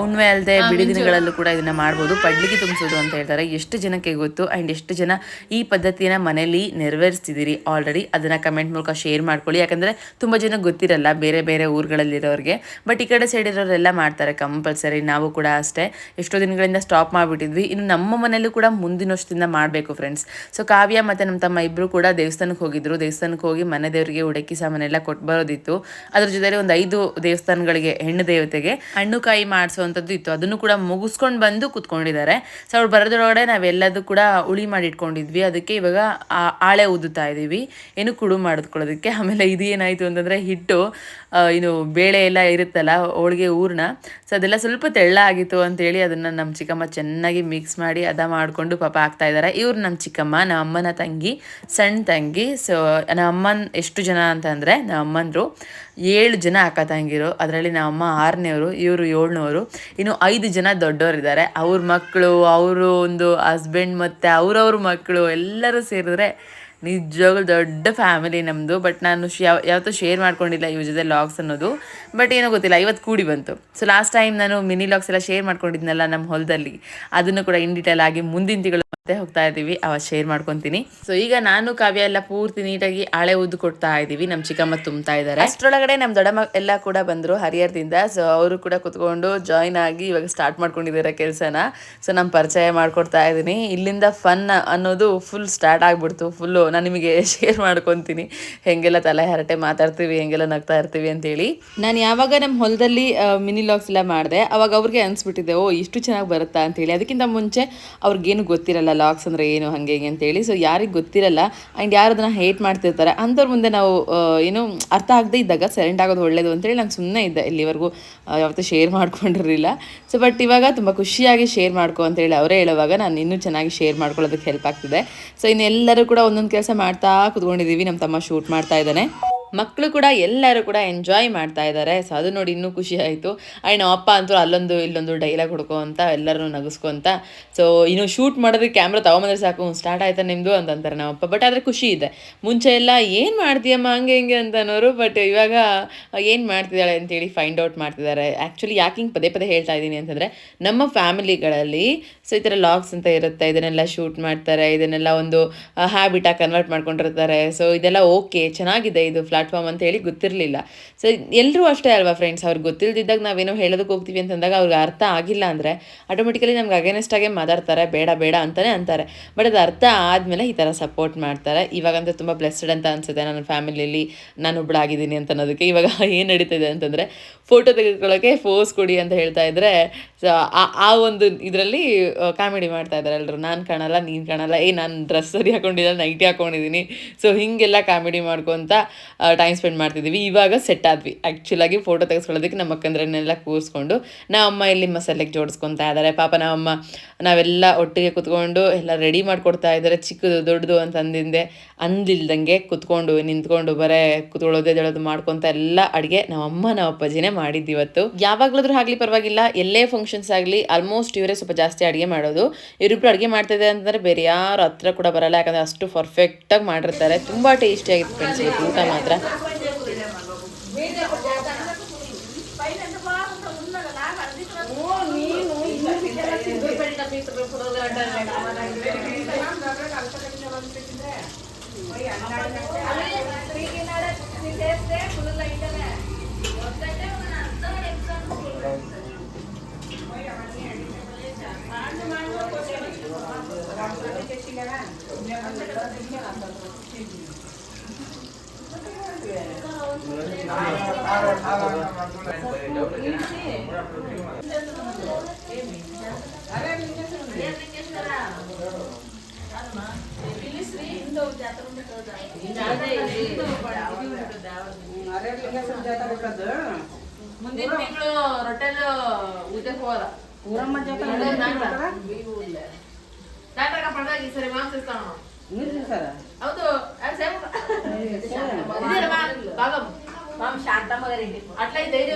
ಉಣ್ವೆ ಅಲ್ಲದೆ ಬಿಡಿ ದಿನಗಳಲ್ಲೂ ಕೂಡ ಇದನ್ನ ಮಾಡ್ಬೋದು. ಪಡ್ಲಿಗೆ ತುಂಬಿಸೋದು ಅಂತ ಹೇಳ್ತಾರೆ. ಎಷ್ಟು ಜನಕ್ಕೆ ಗೊತ್ತು? ಆ್ಯಂಡ್ ಎಷ್ಟು ಜನ ಈ ಪದ್ಧತಿಯನ್ನು ಮನೇಲಿ ನೆರವೇರಿಸ್ತಿದ್ದೀರಿ ಆಲ್ರೆಡಿ ಅದನ್ನ ಕಮೆಂಟ್ ಮೂಲಕ ಶೇರ್ ಮಾಡ್ಕೊಳ್ಳಿ. ಯಾಕಂದ್ರೆ ತುಂಬ ಜನ ಗೊತ್ತಿರಲ್ಲ ಬೇರೆ ಬೇರೆ ಊರುಗಳಲ್ಲಿರೋರಿಗೆ. ಬಟ್ ಈ ಕಡೆ ಸೈಡ್ ಇರೋರೆಲ್ಲ ಮಾಡ್ತಾರೆ ಕಂಪಲ್ಸರಿ ನಾವು ಕೂಡ ಅಷ್ಟೇ. ಎಷ್ಟೋ ದಿನಗಳಿಂದ ಸ್ಟಾಪ್ ಮಾಡಿಬಿಟ್ಟಿದ್ವಿ. ಇನ್ನು ನಮ್ಮ ಮನೆಯಲ್ಲೂ ಕೂಡ ಮುಂದಿನ ವರ್ಷದಿಂದ ಮಾಡಬೇಕು ಫ್ರೆಂಡ್ಸ್ ಸೊ ಕಾವ್ಯ ಮತ್ತು ನಮ್ಮ ತಮ್ಮ ಇಬ್ಬರು ಕೂಡ ದೇವಸ್ಥಾನಕ್ಕೆ ಹೋಗಿದ್ರು. ದೇವಸ್ಥಾನಕ್ಕೆ ಹೋಗಿ ಮನೆ ದೇವರಿಗೆ ಉಡಕ್ಕಿ ಸಾಮಾನೆಲ್ಲ ಕೊಟ್ಟು ಬರೋದಿತ್ತು. ಅದ್ರ ಜೊತೆಲಿ ಒಂದು ಐದು ದೇವಸ್ಥಾನಗಳಿಗೆ ಹೆಣ್ಣು ದೇವತೆಗೆ ಹಣ್ಣು ಕಾಯಿ ಮಾಡಿಸುವಂಥದ್ದು ಇತ್ತು. ಅದನ್ನು ಕೂಡ ಮುಗಿಸ್ಕೊಂಡು ಬಂದು ಕುತ್ಕೊಂಡಿದ್ದಾರೆ. ಸೊ ಅವ್ರು ಬರೋದ್ರೊಳಗಡೆ ನಾವೆಲ್ಲದೂ ಕೂಡ ಉಳಿ ಮಾಡಿ ಇಟ್ಕೊಂಡಿದ್ವಿ ಅದಕ್ಕೆ ಇವಾಗ ಆಳೆ ಊದುತ್ತಾ ಇದ್ದೀವಿ ಏನು ಕುಡು ಮಾಡಿದ್ಕೊಳ್ಳೋದಕ್ಕೆ ಆಮೇಲೆ ಇದು ಏನಾಯಿತು ಅಂತಂದರೆ ಹಿಟ್ಟು ಇನ್ನು ಬೇಳೆ ಎಲ್ಲ ಇರುತ್ತಲ್ಲ, ಹೋಳಿಗೆ ಊರ್ನ ಸೊ ಅದೆಲ್ಲ ಸ್ವಲ್ಪ ತೆಳ್ಳ ಆಗಿತ್ತು ಅಂತೇಳಿ ಅದನ್ನು ನಮ್ಮ ಚಿಕ್ಕಮ್ಮ ಚೆನ್ನಾಗಿ ಮಿಕ್ಸ್ ಮಾಡಿ ಅದ ಮಾಡಿಕೊಂಡು ಪಾಪ ಆಗ್ತಾ ಇದ್ದಾರೆ ಇವ್ರು ನಮ್ಮ ಚಿಕ್ಕಮ್ಮ, ನಮ್ಮ ಅಮ್ಮನ ತಂಗಿ ಸಣ್ಣ ತಂಗಿ. ಸೊ ನಮ್ಮ ಅಮ್ಮನ ಎಷ್ಟು ಜನ ಅಂತಂದರೆ ನಮ್ಮ ಅಮ್ಮಂದರು ಏಳು ಜನ ಅಕ್ಕ ತಂಗಿರು, ಅದರಲ್ಲಿ ನಮ್ಮ ಅಮ್ಮ ಆರನೇವರು, ಇವರು ಏಳ್ನವರು ಇನ್ನು ಐದು ಜನ ದೊಡ್ಡವರಿದ್ದಾರೆ ಅವ್ರ ಮಕ್ಕಳು ಅವರು ಒಂದು ಹಸ್ಬೆಂಡ್ ಮತ್ತು ಅವ್ರವ್ರ ಮಕ್ಕಳು ಎಲ್ಲರೂ ಸೇರಿದ್ರೆ ನಿಜವಾಗ್ಲೂ ದೊಡ್ಡ ಫ್ಯಾಮಿಲಿ ನಮ್ಮದು ಬಟ್ ನಾನು ಯಾವ ಯಾವತ್ತೂ ಶೇರ್ ಮಾಡ್ಕೊಂಡಿಲ್ಲ ಇವ್ರ ಜೊತೆ ಲಾಗ್ಸ್ ಅನ್ನೋದು. ಬಟ್ ಏನೋ ಗೊತ್ತಿಲ್ಲ ಇವತ್ತು ಕೂಡಿ ಬಂತು. ಸೊ ಲಾಸ್ಟ್ ಟೈಮ್ ನಾನು ಮಿನಿ ಲಾಗ್ಸ್ ಎಲ್ಲ ಶೇರ್ ಮಾಡ್ಕೊಂಡಿದ್ನಲ್ಲ ನಮ್ಮ ಹೊಲದಲ್ಲಿ. ಅದನ್ನು ಕೂಡ ಇನ್ ಡೀಟೇಲ್ ಆಗಿ ಮುಂದಿನ ತಿಂಗಳು ಮತ್ತೆ ಹೋಗ್ತಾ ಇದ್ದೀವಿ. ಅವಾಗ ಶೇರ್ ಮಾಡ್ಕೊತೀನಿ. ಸೊ ಈಗ ನಾನು ಕಾವ್ಯ ಎಲ್ಲ ಪೂರ್ತಿ ನೀಟಾಗಿ ಹಳೆ ಉದ್ದು ಕೊಡ್ತಾ ಇದ್ದೀವಿ. ನಮ್ಮ ಚಿಕ್ಕಮ್ಮ ತುಂಬ್ತಾ ಇದ್ದಾರೆ. ಅಷ್ಟರೊಳಗಡೆ ನಮ್ಮ ದೊಡ್ಡಮ್ಮ ಎಲ್ಲ ಕೂಡ ಬಂದರು ಹರಿಹರದಿಂದ. ಸೊ ಅವರು ಕೂಡ ಕುತ್ಕೊಂಡು ಜಾಯಿನ್ ಆಗಿ ಇವಾಗ ಸ್ಟಾರ್ಟ್ ಮಾಡ್ಕೊಂಡಿದ್ದಾರೆ ಕೆಲಸನ. ಸೊ ನಮ್ಮ ಪರಿಚಯ ಮಾಡ್ಕೊಡ್ತಾ ಇದ್ದೀನಿ. ಇಲ್ಲಿಂದ ಫನ್ ಅನ್ನೋದು ಫುಲ್ ಸ್ಟಾರ್ಟ್ ಆಗಿಬಿಡ್ತು. ಫುಲ್ಲು ನಾನು ನಿಮಗೆ ಶೇರ್ ಮಾಡ್ಕೊತೀನಿ. ಹೆಂಗೆಲ್ಲ ತಲೆ ಹರಟೆ ಮಾತಾಡ್ತೀವಿ, ಹೆಂಗೆಲ್ಲ ನಗ್ತಾ ಇರ್ತೀವಿ ಅಂತೇಳಿ. ನಾನು ಯಾವಾಗ ನಮ್ಮ ಹೊಲದಲ್ಲಿ ಮಿನಿ ಲಾಗ್ಸ್ ಎಲ್ಲ ಮಾಡಿದೆ, ಅವಾಗ ಅವ್ರಿಗೆ ಅನ್ಸ್ಬಿಟ್ಟಿದೆ, ಓ, ಇಷ್ಟು ಚೆನ್ನಾಗಿ ಬರುತ್ತಾ ಅಂತೇಳಿ. ಅದಕ್ಕಿಂತ ಮುಂಚೆ ಅವ್ರಿಗೇನು ಗೊತ್ತಿರಲ್ಲ ಲಾಗ್ಸ್ ಅಂದರೆ ಏನು, ಹಾಗೆ ಹೀಗೆ ಅಂತೇಳಿ. ಸೊ ಯಾರಿಗೆ ಗೊತ್ತಿರಲ್ಲ ಆ್ಯಂಡ್ ಯಾರು ಅದನ್ನು ಹೇಟ್ ಮಾಡ್ತಿರ್ತಾರೆ, ಅಂಥವ್ರ ಮುಂದೆ ನಾವು ಏನು ಅರ್ಥ ಆಗದೆ ಇದ್ದಾಗ ಸೈಲೆಂಟ್ ಆಗೋದು ಒಳ್ಳೇದು ಅಂತೇಳಿ ನಾನು ಸುಮ್ಮನೆ ಇದ್ದೆ. ಇಲ್ಲಿವರೆಗೂ ಯಾವತ್ತೂ ಶೇರ್ ಮಾಡ್ಕೊಂಡಿರಲಿಲ್ಲ. ಸೊ ಬಟ್ ಇವಾಗ ತುಂಬ ಖುಷಿಯಾಗಿ ಶೇರ್ ಮಾಡ್ಕೊ ಅಂತೇಳಿ ಅವರೇ ಹೇಳುವಾಗ ನಾನು ಇನ್ನೂ ಚೆನ್ನಾಗಿ ಶೇರ್ ಮಾಡ್ಕೊಳ್ಳೋದಕ್ಕೆ ಹೆಲ್ಪ್ ಆಗ್ತಿದೆ. ಸೊ ಇನ್ನೆಲ್ಲರೂ ಕೂಡ ಒಂದೊಂದು ಕೆಲಸ ಮಾಡ್ತಾ ಕುತ್ಕೊಂಡಿದ್ದೀವಿ. ನಮ್ಮ ತಮ್ಮ ಶೂಟ್ ಮಾಡ್ತಾ ಇದ್ದಾನೆ. ಮಕ್ಕಳು ಕೂಡ ಎಲ್ಲರೂ ಕೂಡ ಎಂಜಾಯ್ ಮಾಡ್ತಾ ಇದ್ದಾರೆ ಸೊ ಅದು ನೋಡಿ ಇನ್ನೂ ಖುಷಿ ಆಯಿತು. ಆ್ಯಂಡ್ ಅಪ್ಪ ಅಂತೂ ಅಲ್ಲೊಂದು ಇಲ್ಲೊಂದು ಡೈಲಾಗ್ ಹುಡ್ಕೋ ಅಂತ, ಎಲ್ಲರೂ ನಗಿಸ್ಕೊಂತ ಸೊ ಇನ್ನು ಶೂಟ್ ಮಾಡೋದಕ್ಕೆ ಕ್ಯಾಮ್ರಾ ತೊಗೊಂಬಂದ್ರೆ ಸಾಕು. ಸ್ಟಾರ್ಟ್ ಆಯ್ತಾ ನಿಮ್ಮದು ಅಂತ ಅಂತಾರೆ ನಮ್ಮಪ್ಪ. ಬಟ್ ಆದರೆ ಖುಷಿ ಇದೆ. ಮುಂಚೆ ಎಲ್ಲ, ಏನು ಮಾಡ್ತೀಯಮ್ಮ ಹಂಗೆ ಹಿಂಗೆ ಅಂತ ಅನ್ನೋರು ಬಟ್ ಇವಾಗ ಏನು ಮಾಡ್ತಿದ್ದಾಳೆ ಅಂತೇಳಿ ಫೈಂಡ್ ಔಟ್ ಮಾಡ್ತಿದ್ದಾರೆ. ಆ್ಯಕ್ಚುಲಿ ಯಾಕೆ ಹಿಂಗೆ ಪದೇ ಪದೇ ಹೇಳ್ತಾ ಇದ್ದೀನಿ ಅಂತಂದರೆ, ನಮ್ಮ ಫ್ಯಾಮಿಲಿಗಳಲ್ಲಿ ಸೊ ಈ ಥರ ಲಾಗ್ಸ್ ಅಂತ ಇರುತ್ತೆ. ಇದನ್ನೆಲ್ಲ ಶೂಟ್ ಮಾಡ್ತಾರೆ. ಇದನ್ನೆಲ್ಲ ಒಂದು ಹ್ಯಾಬಿಟಾಗಿ ಕನ್ವರ್ಟ್ ಮಾಡ್ಕೊಂಡಿರ್ತಾರೆ. ಸೊ ಇದೆಲ್ಲ ಓಕೆ ಚೆನ್ನಾಗಿದೆ ಇದು. ಪ್ಲಾಟ್ಫಾರ್ಮ್ ಅಂತ ಹೇಳಿ ಗೊತ್ತಿರಲಿಲ್ಲ. ಸೊ ಎಲ್ಲರೂ ಅಷ್ಟೇ ಅಲ್ವಾ ಫ್ರೆಂಡ್ಸ್ ಅವ್ರಿಗೆ ಗೊತ್ತಿಲ್ಲದಿದ್ದಾಗ ನಾವೇನೋ ಹೇಳೋದಕ್ಕೆ ಹೋಗ್ತೀವಿ ಅಂತಂದಾಗ ಅವ್ರಿಗೆ ಅರ್ಥ ಆಗಿಲ್ಲ ಅಂದರೆ ಆಟೋಮೆಟಿಕಲಿ ನಮ್ಗೆ ಅಗೇನೆಸ್ಟ್ ಆಗೇ ಮಾತಾಡ್ತಾರೆ, ಬೇಡ ಬೇಡ ಅಂತಲೇ ಅಂತಾರೆ. ಬಟ್ ಅದು ಅರ್ಥ ಆದಮೇಲೆ ಈ ಥರ ಸಪೋರ್ಟ್ ಮಾಡ್ತಾರೆ. ಇವಾಗಂತೂ ತುಂಬ ಬ್ಲೆಸ್ಡ್ ಅಂತ ಅನಿಸುತ್ತೆ ನನ್ನ ಫ್ಯಾಮಿಲಿಯಲ್ಲಿ ನಾನು ಒಬ್ಬಳಾಗಿದ್ದೀನಿ ಅಂತ ಅನ್ನೋದಕ್ಕೆ. ಇವಾಗ ಏನು ನಡೀತಿದೆ ಅಂತಂದರೆ ಫೋಟೋ ತೆಗೆದುಕೊಳ್ಳೋಕ್ಕೆ ಫೋಸ್ ಕೊಡಿ ಅಂತ ಹೇಳ್ತಾ ಇದ್ದರೆ ಸೊ ಆ- ಆ ಒಂದು ಇದರಲ್ಲಿ ಕಾಮಿಡಿ ಮಾಡ್ತಾ ಇದ್ದಾರೆ ಎಲ್ಲರೂ ನಾನು ಕಾಣಲ್ಲ, ನೀನು ಕಾಣಲ್ಲ. ಏ, ನಾನು ಡ್ರೆಸ್ ಸರಿ ಹಾಕೊಂಡಿಲ್ಲ ನೈಟಿ ಹಾಕೊಂಡಿದ್ದೀನಿ ಸೊ ಹೀಗೆಲ್ಲ ಕಾಮಿಡಿ ಮಾಡ್ಕೊತ ಟೈಮ್ ಸ್ಪೆಂಡ್ ಮಾಡ್ತಿದ್ವಿ. ಇವಾಗ ಸೆಟ್ ಆದ್ವಿ. ಆ್ಯಕ್ಚುಲಾಗಿ ಫೋಟೋ ತೆಗೆಸ್ಕೊಳ್ಳೋದಕ್ಕೆ ನಮ್ಮ ಅಕ್ಕಂದ್ರನ್ನೆಲ್ಲ ಕೂರಿಸ್ಕೊಂಡು ಅಮ್ಮ ಇಲ್ಲಿ ಮಸಾಲೆಗೆ ಜೋಡಿಸ್ಕೊತಾ ಇದ್ದಾರೆ ಪಾಪ ನಾವಮ್ಮ ನಾವೆಲ್ಲ ಒಟ್ಟಿಗೆ ಕುತ್ಕೊಂಡು ಎಲ್ಲ ರೆಡಿ ಮಾಡಿಕೊಡ್ತಾ ಇದ್ದಾರೆ ಚಿಕ್ಕದು, ದೊಡ್ಡದು ಅಂತ ಅಂದಿಂದೆ ಅಂದಿಲ್ದಂಗೆ ಕುತ್ಕೊಂಡು, ನಿಂತ್ಕೊಂಡು ಬರೇ ಕುತ್ಕೊಳ್ಳೋದೇ, ಎದ್ದೇಳೋದು ಮಾಡ್ಕೊತ ಎಲ್ಲ ಅಡುಗೆ ನಮ್ಮಮ್ಮ ನಮ್ಮ ಅಪ್ಪಾಜಿನೇ ಮಾಡಿದ್ದು ಇವತ್ತು. ಯಾವಾಗ್ಲಾದ್ರೂ ಆಗಲಿ ಪರವಾಗಿಲ್ಲ. ಎಲ್ಲೇ ಫಂಕ್ಷನ್ಸ್ ಆಗಲಿ ಆಲ್ಮೋಸ್ಟ್ ಇವರೇ ಸ್ವಲ್ಪ ಜಾಸ್ತಿ ಅಡುಗೆ ಮಾಡೋದು. ಇವರಿಬ್ರು ಅಡುಗೆ ಮಾಡ್ತಿದೆ ಅಂತಂದ್ರೆ ಬೇರೆ ಯಾರು ಹತ್ರ ಕೂಡ ಬರಲ್ಲ. ಯಾಕಂದ್ರೆ ಅಷ್ಟು ಪರ್ಫೆಕ್ಟಾಗಿ ಮಾಡಿರ್ತಾರೆ. ತುಂಬ ಟೇಸ್ಟಿಯಾಗಿತ್ತು ಫ್ರೆಂಡ್ಸ್ ಇವತ್ತು ಊಟ ಮಾತ್ರ. నేను ఇల్లు పిల్లలకి ఇల్లు పెట్టడం ఇప్పుడు చేస్తే పుల్లలు అయితేనే వద్దంటే మన అంతా ఎగ్జామ్ Gracias. ಮುಂದಿನ ತಿಂಗಳು ರೊಟೆಲ್ ಉದ್ದೆ ಹೋದ ಊರಮ್ಮ ಜೊತೆ ಈ ಸರಿ ಮಾಂಸ ಇಸ್ತಾವ ನೀರು ಸರ ಹೌದು ಅದು ಸೇಮ್ ಇದೆಯಲ್ಲ ಭಾಗಂ ಅಟ್ಲ ಈ ಧೈರ್ಯ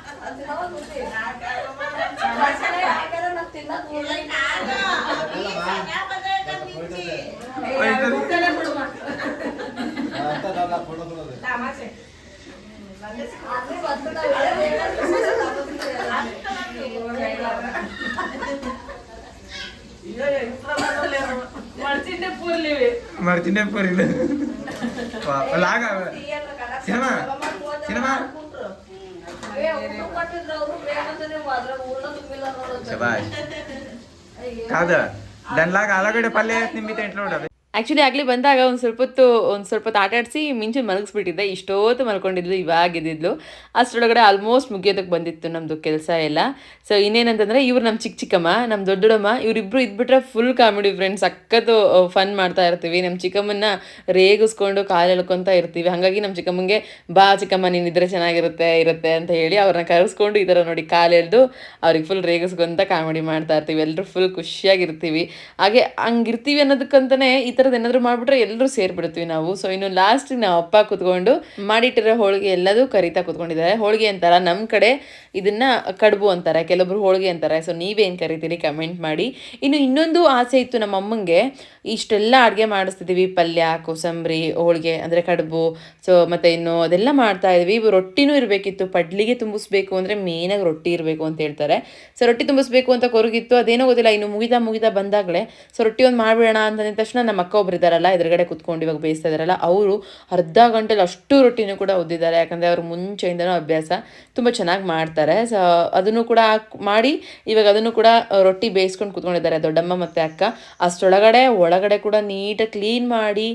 ಪೂರ್ಣ ಮೇಲೆ ಅದು ಮರ್ಚಿನೇ ಪೂರ್ ಶಬಾಷ್ ಕಾದ ದಂಡ್ಲಾಗ ಆಲೂಗಡ್ಡೆ ಪಲ್ಯ ನಿಂಬಿತ ಎಂಟ್ಲು ನೋಡವೆ ಆ್ಯಕ್ಚುಲಿ ಆಗಲಿ ಬಂದಾಗ ಒಂದು ಸ್ವಲ್ಪ ಹೊತ್ತು ಒಂದು ಸ್ವಲ್ಪ ಹೊತ್ತು ಆಟ ಆಡಿಸಿ ಮಿಂಚು ಮಲಗಿಸ್ಬಿಟ್ಟಿದ್ದೆ. ಇಷ್ಟೊತ್ತು ಮಲ್ಕೊಂಡಿದ್ಲು ಇವಾಗ ಇದ್ದಿದ್ಲು ಅಷ್ಟರೊಳಗಡೆ ಆಲ್ಮೋಸ್ಟ್ ಮುಗಿಯೋದಕ್ಕೆ ಬಂದಿತ್ತು ನಮ್ಮದು ಕೆಲಸ ಎಲ್ಲ. ಸೊ ಇನ್ನೇನಂತಂದರೆ ಇವ್ರು ನಮ್ಮ ಚಿಕ್ಕ ಚಿಕ್ಕಮ್ಮ ನಮ್ಮ ದೊಡ್ಡಮ್ಮ ಇವರಿಬ್ಬರು ಇದ್ಬಿಟ್ರೆ ಫುಲ್ ಕಾಮಿಡಿ ಫ್ರೆಂಡ್ಸ್ ಸಕ್ಕತ್ತು ಫನ್ ಮಾಡ್ತಾ ಇರ್ತೀವಿ. ನಮ್ಮ ಚಿಕ್ಕಮ್ಮನ್ನ ರೇಗಿಸ್ಕೊಂಡು ಕಾಲು ಎಳ್ಕೊತ ಇರ್ತೀವಿ. ಹಾಗಾಗಿ ನಮ್ಮ ಚಿಕ್ಕಮ್ಮಂಗೆ, ಬಾ ಚಿಕ್ಕಮ್ಮ ನೀನಿದ್ರೆ ಚೆನ್ನಾಗಿರುತ್ತೆ, ಇರುತ್ತೆ ಅಂತ ಹೇಳಿ ಅವ್ರನ್ನ ಕರೆಸ್ಕೊಂಡು ಈ ಥರ ನೋಡಿ ಕಾಲು ಎಳೆದು ಅವ್ರಿಗೆ ಫುಲ್ ರೇಗಿಸ್ಕೊಂತ ಕಾಮಿಡಿ ಮಾಡ್ತಾ ಇರ್ತೀವಿ. ಎಲ್ಲರೂ ಫುಲ್ ಖುಷಿಯಾಗಿರ್ತೀವಿ. ಹಾಗೆ ಹಂಗಿರ್ತೀವಿ ಅನ್ನೋದಕ್ಕಂತಲೇ ಈ ಥರದ್ದು ಏನಾದರೂ ಮಾಡಿಬಿಟ್ರೆ ಎಲ್ಲರೂ ಸೇರಿಬಿಡ್ತೀವಿ ನಾವು. ಸೊ ಇನ್ನು ಲಾಸ್ಟ್ ನಾವು ಅಪ್ಪ ಕುತ್ಕೊಂಡು ಮಾಡಿಟ್ಟಿರೋ ಹೋಳಿಗೆ ಎಲ್ಲದೂ ಕರಿತಾ ಕುತ್ಕೊಂಡಿದ್ದಾರೆ. ಹೋಳಿಗೆ ಅಂತಾರ ನಮ್ಮ ಕಡೆ ಇದನ್ನ ಕಡುಬು ಅಂತಾರೆ, ಕೆಲವೊಬ್ರು ಹೋಳಿಗೆ ಅಂತಾರೆ. ಸೊ ನೀವೇನು ಕರಿತೀರಿ ಕಮೆಂಟ್ ಮಾಡಿ. ಇನ್ನು ಇನ್ನೊಂದು ಆಸೆ ಇತ್ತು ನಮ್ಮ ಅಮ್ಮಂಗೆ, ಇಷ್ಟೆಲ್ಲ ಅಡುಗೆ ಮಾಡಿಸ್ತಿದ್ದೀವಿ ಪಲ್ಯ, ಕೋಸಂಬರಿ, ಹೋಳಿಗೆ ಅಂದರೆ ಕಡುಬು. ಸೊ ಮತ್ತು ಇನ್ನು ಅದೆಲ್ಲ ಮಾಡ್ತಾ ಇದ್ವಿ. ಇವು ರೊಟ್ಟಿನೂ ಇರಬೇಕಿತ್ತು. ಪಡ್ಲಿಗೆ ತುಂಬಿಸ್ಬೇಕು ಅಂದರೆ ಮೇನಾಗಿ ರೊಟ್ಟಿ ಇರಬೇಕು ಅಂತ ಹೇಳ್ತಾರೆ. ಸೊ ರೊಟ್ಟಿ ತುಂಬಿಸ್ಬೇಕು ಅಂತ ಕೊರಗಿತ್ತು. ಅದೇನೋ ಗೊತ್ತಿಲ್ಲ, ಇನ್ನು ಮುಗಿತಾ ಮುಗಿತಾ ಬಂದಾಗಲೇ. ಸೊ ರೊಟ್ಟಿ ಒಂದು ಮಾಡಿಬಿಡೋಣ ಅಂತಂದ ತಕ್ಷಣ ನಮ್ಮ ಅಕ್ಕ ಒಬ್ರು ಇದ್ದಾರಲ್ಲ ಎದುರುಗಡೆ ಕುತ್ಕೊಂಡು ಇವಾಗ ಬೇಯಿಸ್ತಾ ಇದ್ದಾರಲ್ಲ ಅವರು ಅರ್ಧ ಗಂಟೆಲಿ ಅಷ್ಟು ರೊಟ್ಟಿನೂ ಕೂಡ ಒದ್ದಿದ್ದಾರೆ ಯಾಕಂದರೆ ಅವ್ರು ಮುಂಚೆಯಿಂದನೂ ಅಭ್ಯಾಸ ತುಂಬ ಚೆನ್ನಾಗಿ ಮಾಡ್ತಾರೆ. ಸೊ ಅದನ್ನು ಕೂಡ ಮಾಡಿ ಇವಾಗ ಅದನ್ನು ಕೂಡ ರೊಟ್ಟಿ ಬೇಯಿಸ್ಕೊಂಡು ಕುತ್ಕೊಂಡಿದ್ದಾರೆ. ದೊಡ್ಡಮ್ಮ ಮತ್ತು ಅಕ್ಕ. ಅಷ್ಟರೊಳಗಡೆ, ಒಳಗಡೆ ಕೂಡ ನೀಟಾಗಿ ಕ್ಲೀನ್ ಮಾಡಿ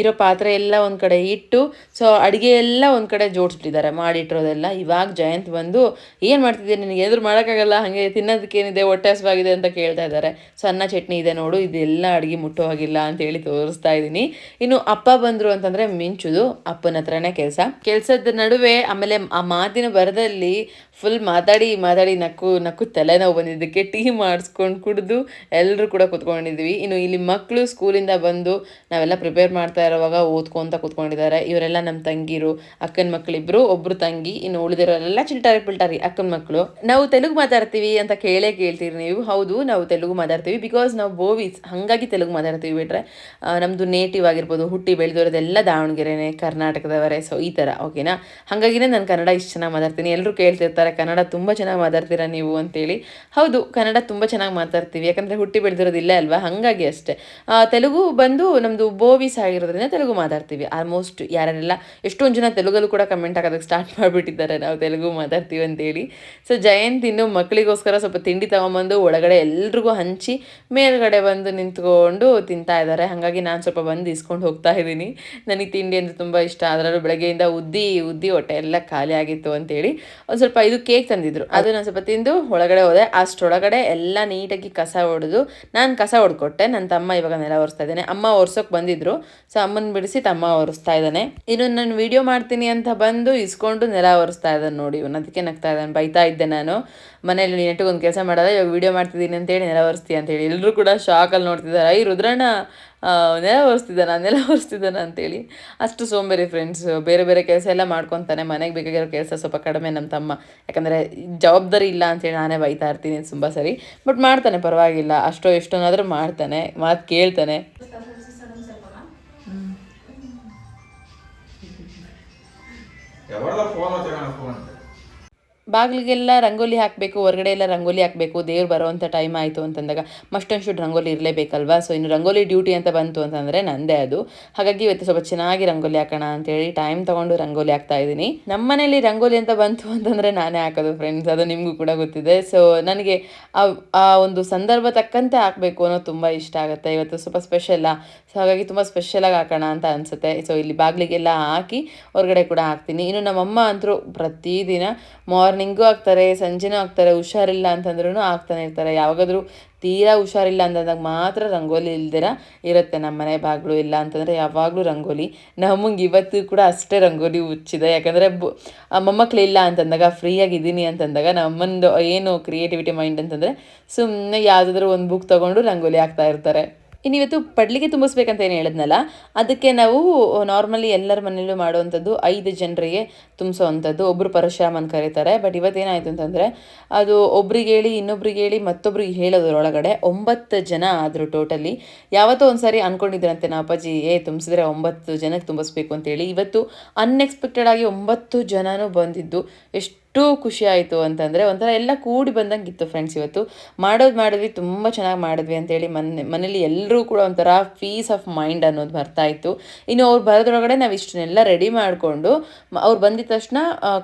ಇರೋ ಪಾತ್ರೆ ಎಲ್ಲ ಒಂದು ಕಡೆ ಇಟ್ಟು ಸೊ ಅಡುಗೆ ಎಲ್ಲ ಒಂದು ಕಡೆ ಜೋಡಿಸ್ಬಿಟ್ಟಿದ್ದಾರೆ, ಮಾಡಿಟ್ಟಿರೋದೆಲ್ಲ. ಇವಾಗ ಜಯಂತ್ ಬಂದು, ಏನು ಮಾಡ್ತಿದ್ದೀನಿ ನಿನಗೆ ಎದುರು ಮಾಡೋಕ್ಕಾಗಲ್ಲ, ಹಾಗೆ ತಿನ್ನೋದಕ್ಕೇನಿದೆ ಹೊಟ್ಟೆ ಹಸುವಾಗಿದೆ ಅಂತ ಕೇಳ್ತಾ ಇದ್ದಾರೆ. ಸೊ ಅನ್ನ ಚಟ್ನಿ ಇದೆ ನೋಡು, ಇದೆಲ್ಲ ಅಡುಗೆ ಮುಟ್ಟೋ ಹಾಗಿಲ್ಲ ಅಂತ ಹೇಳಿ ತೋರಿಸ್ತಾ ಇದ್ದೀನಿ. ಇನ್ನು ಅಪ್ಪ ಬಂದರು ಅಂತಂದರೆ ಮಿಂಚುದು ಅಪ್ಪನ ಹತ್ರನೇ ಕೆಲಸ. ಕೆಲಸದ ನಡುವೆ ಆಮೇಲೆ ಆ ಮಾತಿನ ಬರದಲ್ಲಿ ಫುಲ್ ಮಾತಾಡಿ ಮಾತಾಡಿ ನಕ್ಕು ನಕ್ಕು ತಲೆನೋವು ಬಂದಿದ್ದಕ್ಕೆ ಟೀ ಮಾಡಿಸ್ಕೊಂಡು ಕುಡಿದು ಎಲ್ಲರೂ ಕೂಡ ಕುತ್ಕೊಂಡಿದ್ವಿ. ಇನ್ನು ಇಲ್ಲಿ ಮಕ್ಕಳು ಸ್ಕೂಲಿಂದ ಬಂದು ನಾವೆಲ್ಲ ಪ್ರಿಪೇರ್ ಮಾಡ್ತಾ ಇರುವಾಗ ಓದ್ಕೊಂತ ಕೂತ್ಕೊಂಡಿದ್ದಾರೆ. ಇವರೆಲ್ಲ ನಮ್ಮ ತಂಗಿರು, ಅಕ್ಕನ ಮಕ್ಕಳಿಬ್ರು ಒಬ್ರು ತಂಗಿ, ಇನ್ನು ಉಳಿದಿರೋರೆಲ್ಲ ಚಿಲ್ಟಾರಿ ಪಿಲ್ಟಾರಿ ಅಕ್ಕನ ಮಕ್ಕಳು ನಾವು ತೆಲುಗು ಮಾತಾಡ್ತೀವಿ ಅಂತ ಕೇಳೇ ಕೇಳ್ತೀರಿ ನೀವು. ಹೌದು, ನಾವು ತೆಲುಗು ಮಾತಾಡ್ತೀವಿ. ಬಿಕಾಸ್ ನಾವು ಬೋವಿಸ್, ಹಾಗಾಗಿ ತೆಲುಗು ಮಾತಾಡ್ತೀವಿ ಬಿಟ್ರೆ ನಮ್ದು ನೇಟಿವ್ ಆಗಿರ್ಬೋದು, ಹುಟ್ಟಿ ಬೆಳೆದಿರೋದೆಲ್ಲ ದಾವಣಗೆರೆನೇ, ಕರ್ನಾಟಕದವರೇ. ಸೊ ಈ ಥರ ಓಕೆನಾ ಹಂಗಾಗಿನೇ ನಾನು ಕನ್ನಡ ಇಷ್ಟು ಚೆನ್ನಾಗಿ ಮಾತಾಡ್ತೀನಿ. ಎಲ್ಲರೂ ಕೇಳ್ತಿರ್ತಾರೆ, ಕನ್ನಡ ತುಂಬ ಚೆನ್ನಾಗಿ ಮಾತಾಡ್ತೀರಾ ನೀವು ಅಂತೇಳಿ. ಹೌದು, ಕನ್ನಡ ತುಂಬ ಚೆನ್ನಾಗಿ ಮಾತಾಡ್ತೀವಿ. ಯಾಕಂದರೆ ಹುಟ್ಟಿ ಬೆಳೆದಿರೋದಿಲ್ಲ ಅಲ್ವಾ? ಹಾಗಾಗಿ ಅಷ್ಟೇ. ತೆಲುಗು ಬಂದು ನಮ್ಮದು ಬೋವಿಸ್ ಆಗಿರೋದ್ರಿಂದ ತೆಲುಗು ಮಾತಾಡ್ತೀವಿ. ಆಲ್ಮೋಸ್ಟ್ ಯಾರೆಲ್ಲ ಎಷ್ಟೊಂದು ಜನ ತೆಲುಗಲ್ಲೂ ಕೂಡ ಕಮೆಂಟ್ ಹಾಕೋದಕ್ಕೆ ಸ್ಟಾರ್ಟ್ ಮಾಡಿಬಿಟ್ಟಿದ್ದಾರೆ ನಾವು ತೆಲುಗು ಮಾತಾಡ್ತೀವಿ ಅಂತೇಳಿ. ಸೊ ಜಯಂತ್ ಇನ್ನು ಮಕ್ಕಳಿಗೋಸ್ಕರ ಸ್ವಲ್ಪ ತಿಂಡಿ ತಗೊಂಬಂದು ಒಳಗಡೆ ಎಲ್ರಿಗೂ ಹಂಚಿ ಮೇಲ್ಗಡೆ ಬಂದು ನಿಂತ್ಕೊಂಡು ತಿಂತಾ ಇದ್ದಾರೆ. ಹಾಗಾಗಿ ನಾನು ಸ್ವಲ್ಪ ಬಂದು ಇಸ್ಕೊಂಡು ಹೋಗ್ತಾ ಇದ್ದೀನಿ. ನನಗೆ ತಿಂಡಿ ಅಂದರೆ ತುಂಬ ಇಷ್ಟ. ಅದರಲ್ಲೂ ಬೆಳಗ್ಗೆಯಿಂದ ಉದ್ದಿ ಉದ್ದಿ ಹೊಟ್ಟೆ ಎಲ್ಲ ಖಾಲಿ ಆಗಿತ್ತು ಅಂತೇಳಿ. ಒಂದು ಸ್ವಲ್ಪ ಇದು ಕೇಕ್ ತಂದಿದ್ರು. ಅದು ನಾನು ಸ್ವಲ್ಪ ತಿಂದು ಒಳಗಡೆ ಹೋದೆ. ಅಷ್ಟರೊಳಗಡೆ ಎಲ್ಲ ನೀಟಾಗಿ ಕಸ ಹೊಡೆದು ನಾನು ಕಸ ಹೊಡ್ಕೊಟ್ಟೆ ನನ್ನ ತಮ್ಮ ಇವಾಗ ನೆಲ ಒರೆಸ್ತಾ ಇದ್ದಾನೆ. ಅಮ್ಮ ಒರ್ಸೋಕೆ ಬಂದಿದ್ರು. ಸೊ ಅಮ್ಮನ ಬಿಡಿಸಿ ತಮ್ಮ ಒರೆಸ್ತಾ ಇದ್ದಾನೆ. ಇನ್ನು ನಾನು ವಿಡಿಯೋ ಮಾಡ್ತೀನಿ ಅಂತ ಬಂದು ಇಸ್ಕೊಂಡು ನೆಲ ಒರೆಸ್ತಾ ಇದ್ದಾನೆ ನೋಡಿ. ಇವನು ಅದಕ್ಕೆ ನಗ್ತಾ ಇದ್ದಾನೆ. ಬೈತಾ ಇದ್ದೆ ನಾನು. ಮನೇಲಿ ನೆಟ್ಟಿಗೆ ಒಂದು ಕೆಲಸ ಮಾಡೋದ ಇವಾಗ ವಿಡಿಯೋ ಮಾಡ್ತಿದ್ದೀನಿ ಅಂತೇಳಿ ನೆಲ ಒರೆಸ್ತೀಯ ಅಂತೇಳಿ. ಎಲ್ಲರೂ ಕೂಡ ಶಾಕಲ್ಲಿ ನೋಡ್ತಿದ್ದಾರೆ. ಐ ರುದ್ರಣ್ಣ ನೆಲ ಒರೆಸ್ತಿದ್ದಾನ? ನೆಲ ಒರೆಸ್ತಿದ್ದಾನ? ಅಂತೇಳಿ. ಅಷ್ಟು ಸೋಂಬೇರಿ ಫ್ರೆಂಡ್ಸ್ ಬೇರೆ ಬೇರೆ ಕೆಲಸ ಎಲ್ಲ ಮಾಡ್ಕೊತಾನೆ. ಮನೆಗೆ ಬೇಕಾಗಿರೋ ಕೆಲಸ ಸ್ವಲ್ಪ ಕಡಿಮೆ ನಮ್ಮ ತಮ್ಮ. ಯಾಕಂದರೆ ಜವಾಬ್ದಾರಿ ಇಲ್ಲ ಅಂತೇಳಿ ನಾನೇ ಬೈತಾ ಇರ್ತೀನಿ ತುಂಬ ಸರಿ. ಬಟ್ ಮಾಡ್ತಾನೆ, ಪರವಾಗಿಲ್ಲ. ಅಷ್ಟೋ ಎಷ್ಟೋನಾದರೂ ಮಾಡ್ತಾನೆ. ಮಾತು ಕೇಳ್ತಾನೆ. ఎవరిలో ఫోన్ వచ్చా ఫోన్ ಬಾಗಿಲಿಗೆಲ್ಲ ರಂಗೋಲಿ ಹಾಕಬೇಕು ಹೊರಗಡೆ ಎಲ್ಲ ರಂಗೋಲಿ ಹಾಕಬೇಕು, ದೇವ್ರು ಬರೋವಂಥ ಟೈಮ್ ಆಯಿತು ಅಂತಂದಾಗ ಮಸ್ಟ್ ಶುಡ್ ರಂಗೋಲಿ ಇರಲೇಬೇಕಲ್ವಾ? ಸೊ ಇನ್ನು ರಂಗೋಲಿ ಡ್ಯೂಟಿ ಅಂತ ಬಂತು ಅಂತಂದರೆ ನಂದೇ ಅದು. ಹಾಗಾಗಿ ಇವತ್ತು ಸ್ವಲ್ಪ ಚೆನ್ನಾಗಿ ರಂಗೋಲಿ ಹಾಕೋಣ ಅಂತೇಳಿ ಟೈಮ್ ತೊಗೊಂಡು ರಂಗೋಲಿ ಹಾಕ್ತಾ ಇದ್ದೀನಿ. ನಮ್ಮ ಮನೇಲಿ ರಂಗೋಲಿ ಅಂತ ಬಂತು ಅಂತಂದರೆ ನಾನೇ ಹಾಕೋದು ಫ್ರೆಂಡ್ಸ್ ಅದು ನಿಮಗೂ ಕೂಡ ಗೊತ್ತಿದೆ. ಸೊ ನನಗೆ ಆ ಆ ಒಂದು ಸಂದರ್ಭ ತಕ್ಕಂತೆ ಹಾಕಬೇಕು ಅನ್ನೋದು ತುಂಬ ಇಷ್ಟ ಆಗುತ್ತೆ. ಇವತ್ತು ಸ್ವಲ್ಪ ಸ್ಪೆಷಲ್ಲ ಸೊ ಹಾಗಾಗಿ ತುಂಬ ಸ್ಪೆಷಲಾಗಿ ಹಾಕೋಣ ಅಂತ ಅನಿಸುತ್ತೆ. ಸೊ ಇಲ್ಲಿ ಬಾಗಿಲಿಗೆಲ್ಲ ಹಾಕಿ ಹೊರಗಡೆ ಕೂಡ ಹಾಕ್ತೀನಿ. ಇನ್ನು ನಮ್ಮಮ್ಮ ಅಂತರೂ ಪ್ರತಿದಿನ ಮಾರ್ನಿಂಗೂ ಹಾಕ್ತಾರೆ ಸಂಜೆನೂ ಆಗ್ತಾರೆ, ಹುಷಾರಿಲ್ಲ ಅಂತಂದ್ರೂ ಆಗ್ತಾನೆ ಇರ್ತಾರೆ. ಯಾವಾಗಾದರೂ ತೀರಾ ಹುಷಾರಿಲ್ಲ ಅಂತಂದಾಗ ಮಾತ್ರ ರಂಗೋಲಿ ಇಲ್ದಿರ ಇರುತ್ತೆ, ನಮ್ಮ ಮನೆ ಬಾಗಿಲು ಇಲ್ಲ ಅಂತಂದರೆ ಯಾವಾಗಲೂ ರಂಗೋಲಿ. ನಮಗೆ ಇವತ್ತು ಕೂಡ ಅಷ್ಟೇ ರಂಗೋಲಿ ಹುಚ್ಚಿದೆ. ಯಾಕಂದರೆ ಬು, ಆ ಮೊಮ್ಮಕ್ಳು ಇಲ್ಲ ಅಂತಂದಾಗ ಫ್ರೀಯಾಗಿದ್ದೀನಿ ಅಂತಂದಾಗ ನಮ್ಮಂದು ಏನು ಕ್ರಿಯೇಟಿವಿಟಿ ಮೈಂಡ್ ಅಂತಂದರೆ ಸುಮ್ಮನೆ ಯಾವುದಾದ್ರೂ ಒಂದು ಬುಕ್ ತೊಗೊಂಡು ರಂಗೋಲಿ ಹಾಕ್ತಾ ಇರ್ತಾರೆ. ಇನ್ನು ಇವತ್ತು ಪಡ್ಲಿಗೆ ತುಂಬಿಸ್ಬೇಕಂತ ಏನು ಹೇಳಿದ್ನಲ್ಲ, ಅದಕ್ಕೆ ನಾವು ನಾರ್ಮಲಿ ಎಲ್ಲರ ಮನೇಲೂ ಮಾಡುವಂಥದ್ದು ಐದು ಜನರಿಗೆ ತುಂಬಿಸೋವಂಥದ್ದು. ಒಬ್ಬರು ಪರಶುರಾಮ್ ಅಂತ ಕರೀತಾರೆ ಬಟ್ ಇವತ್ತೇನಾಯಿತು ಅಂತಂದರೆ, ಅದು ಒಬ್ರಿಗೆ ಹೇಳಿ, ಇನ್ನೊಬ್ರಿಗೆ ಹೇಳಿ, ಮತ್ತೊಬ್ರಿಗೆ ಹೇಳೋದ್ರೊಳಗಡೆ ಒಂಬತ್ತು ಜನ ಆದರು ಟೋಟಲಿ ಯಾವತ್ತೋ ಒಂದು ಸಾರಿ ಅಂದ್ಕೊಂಡಿದ್ರಂತೆ ನಮ್ಮ ಅಪ್ಪಾಜಿ, ಏ, ತುಂಬಿಸಿದ್ರೆ ಒಂಬತ್ತು ಜನಕ್ಕೆ ತುಂಬಿಸ್ಬೇಕು ಅಂತೇಳಿ. ಇವತ್ತು ಅನ್ಎಕ್ಸ್ಪೆಕ್ಟೆಡ್ ಆಗಿ ಒಂಬತ್ತು ಜನನೂ ಬಂದಿದ್ದು. ಎಷ್ಟು ಖುಷಿ ಆಯಿತು ಅಂತಂದರೆ ಒಂಥರ ಎಲ್ಲ ಕೂಡಿ ಬಂದಂಗೆ ಇತ್ತು ಫ್ರೆಂಡ್ಸ್ ಇವತ್ತು. ಮಾಡೋದು ಮಾಡಿದ್ವಿ, ತುಂಬ ಚೆನ್ನಾಗಿ ಮಾಡಿದ್ವಿ ಅಂತೇಳಿ ಮನೆ ಮನೇಲಿ ಎಲ್ಲರೂ ಕೂಡ ಒಂಥರ ಪೀಸ್ ಆಫ್ ಮೈಂಡ್ ಅನ್ನೋದು ಬರ್ತಾ ಇತ್ತು ಇನ್ನು ಅವ್ರು ಬರೋದ್ರೊಳಗಡೆ ನಾವು ಇಷ್ಟನ್ನೆಲ್ಲ ರೆಡಿ ಮಾಡಿಕೊಂಡು ಅವ್ರು ಬಂದಿದ ತಕ್ಷಣ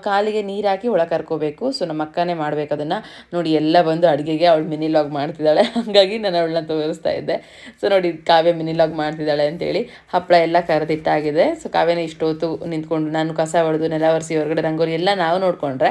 ಕಾಲಿಗೆ ನೀರು ಹಾಕಿ ಒಳಗೆ ಕರ್ಕೋಬೇಕು. ಸೊ ನಮ್ಮ ಅಕ್ಕನೇ ಮಾಡಬೇಕು ಅದನ್ನು. ನೋಡಿ ಎಲ್ಲ ಬಂದು ಅಡುಗೆಗೆ ಅವಳು ಮಿನಿ ಲಾಗ್ ಮಾಡ್ತಿದ್ದಾಳೆ. ಹಾಗಾಗಿ ನಾನು ಅವಳನ್ನ ತೋರಿಸ್ತಾ ಇದ್ದೆ. ಸೊ ನೋಡಿ ಕಾವ್ಯ ಮಿನಿ ಲಾಗ್ ಮಾಡ್ತಿದ್ದಾಳೆ ಅಂತೇಳಿ ಹಪ್ಪಳ ಎಲ್ಲ ಕರೆದಿಟ್ಟಾಗಿದೆ. ಸೊ ಕಾವ್ಯನೇ ಇಷ್ಟೊತ್ತು ನಿಂತ್ಕೊಂಡು, ನಾನು ಕಸ ಹೊಡೆದು ನೆಲ ಒರೆಸಿ ಹೊರಗಡೆ ರಂಗೋಲಿ ಎಲ್ಲ ನಾವು ನೋಡಿಕೊಂಡ್ರೆ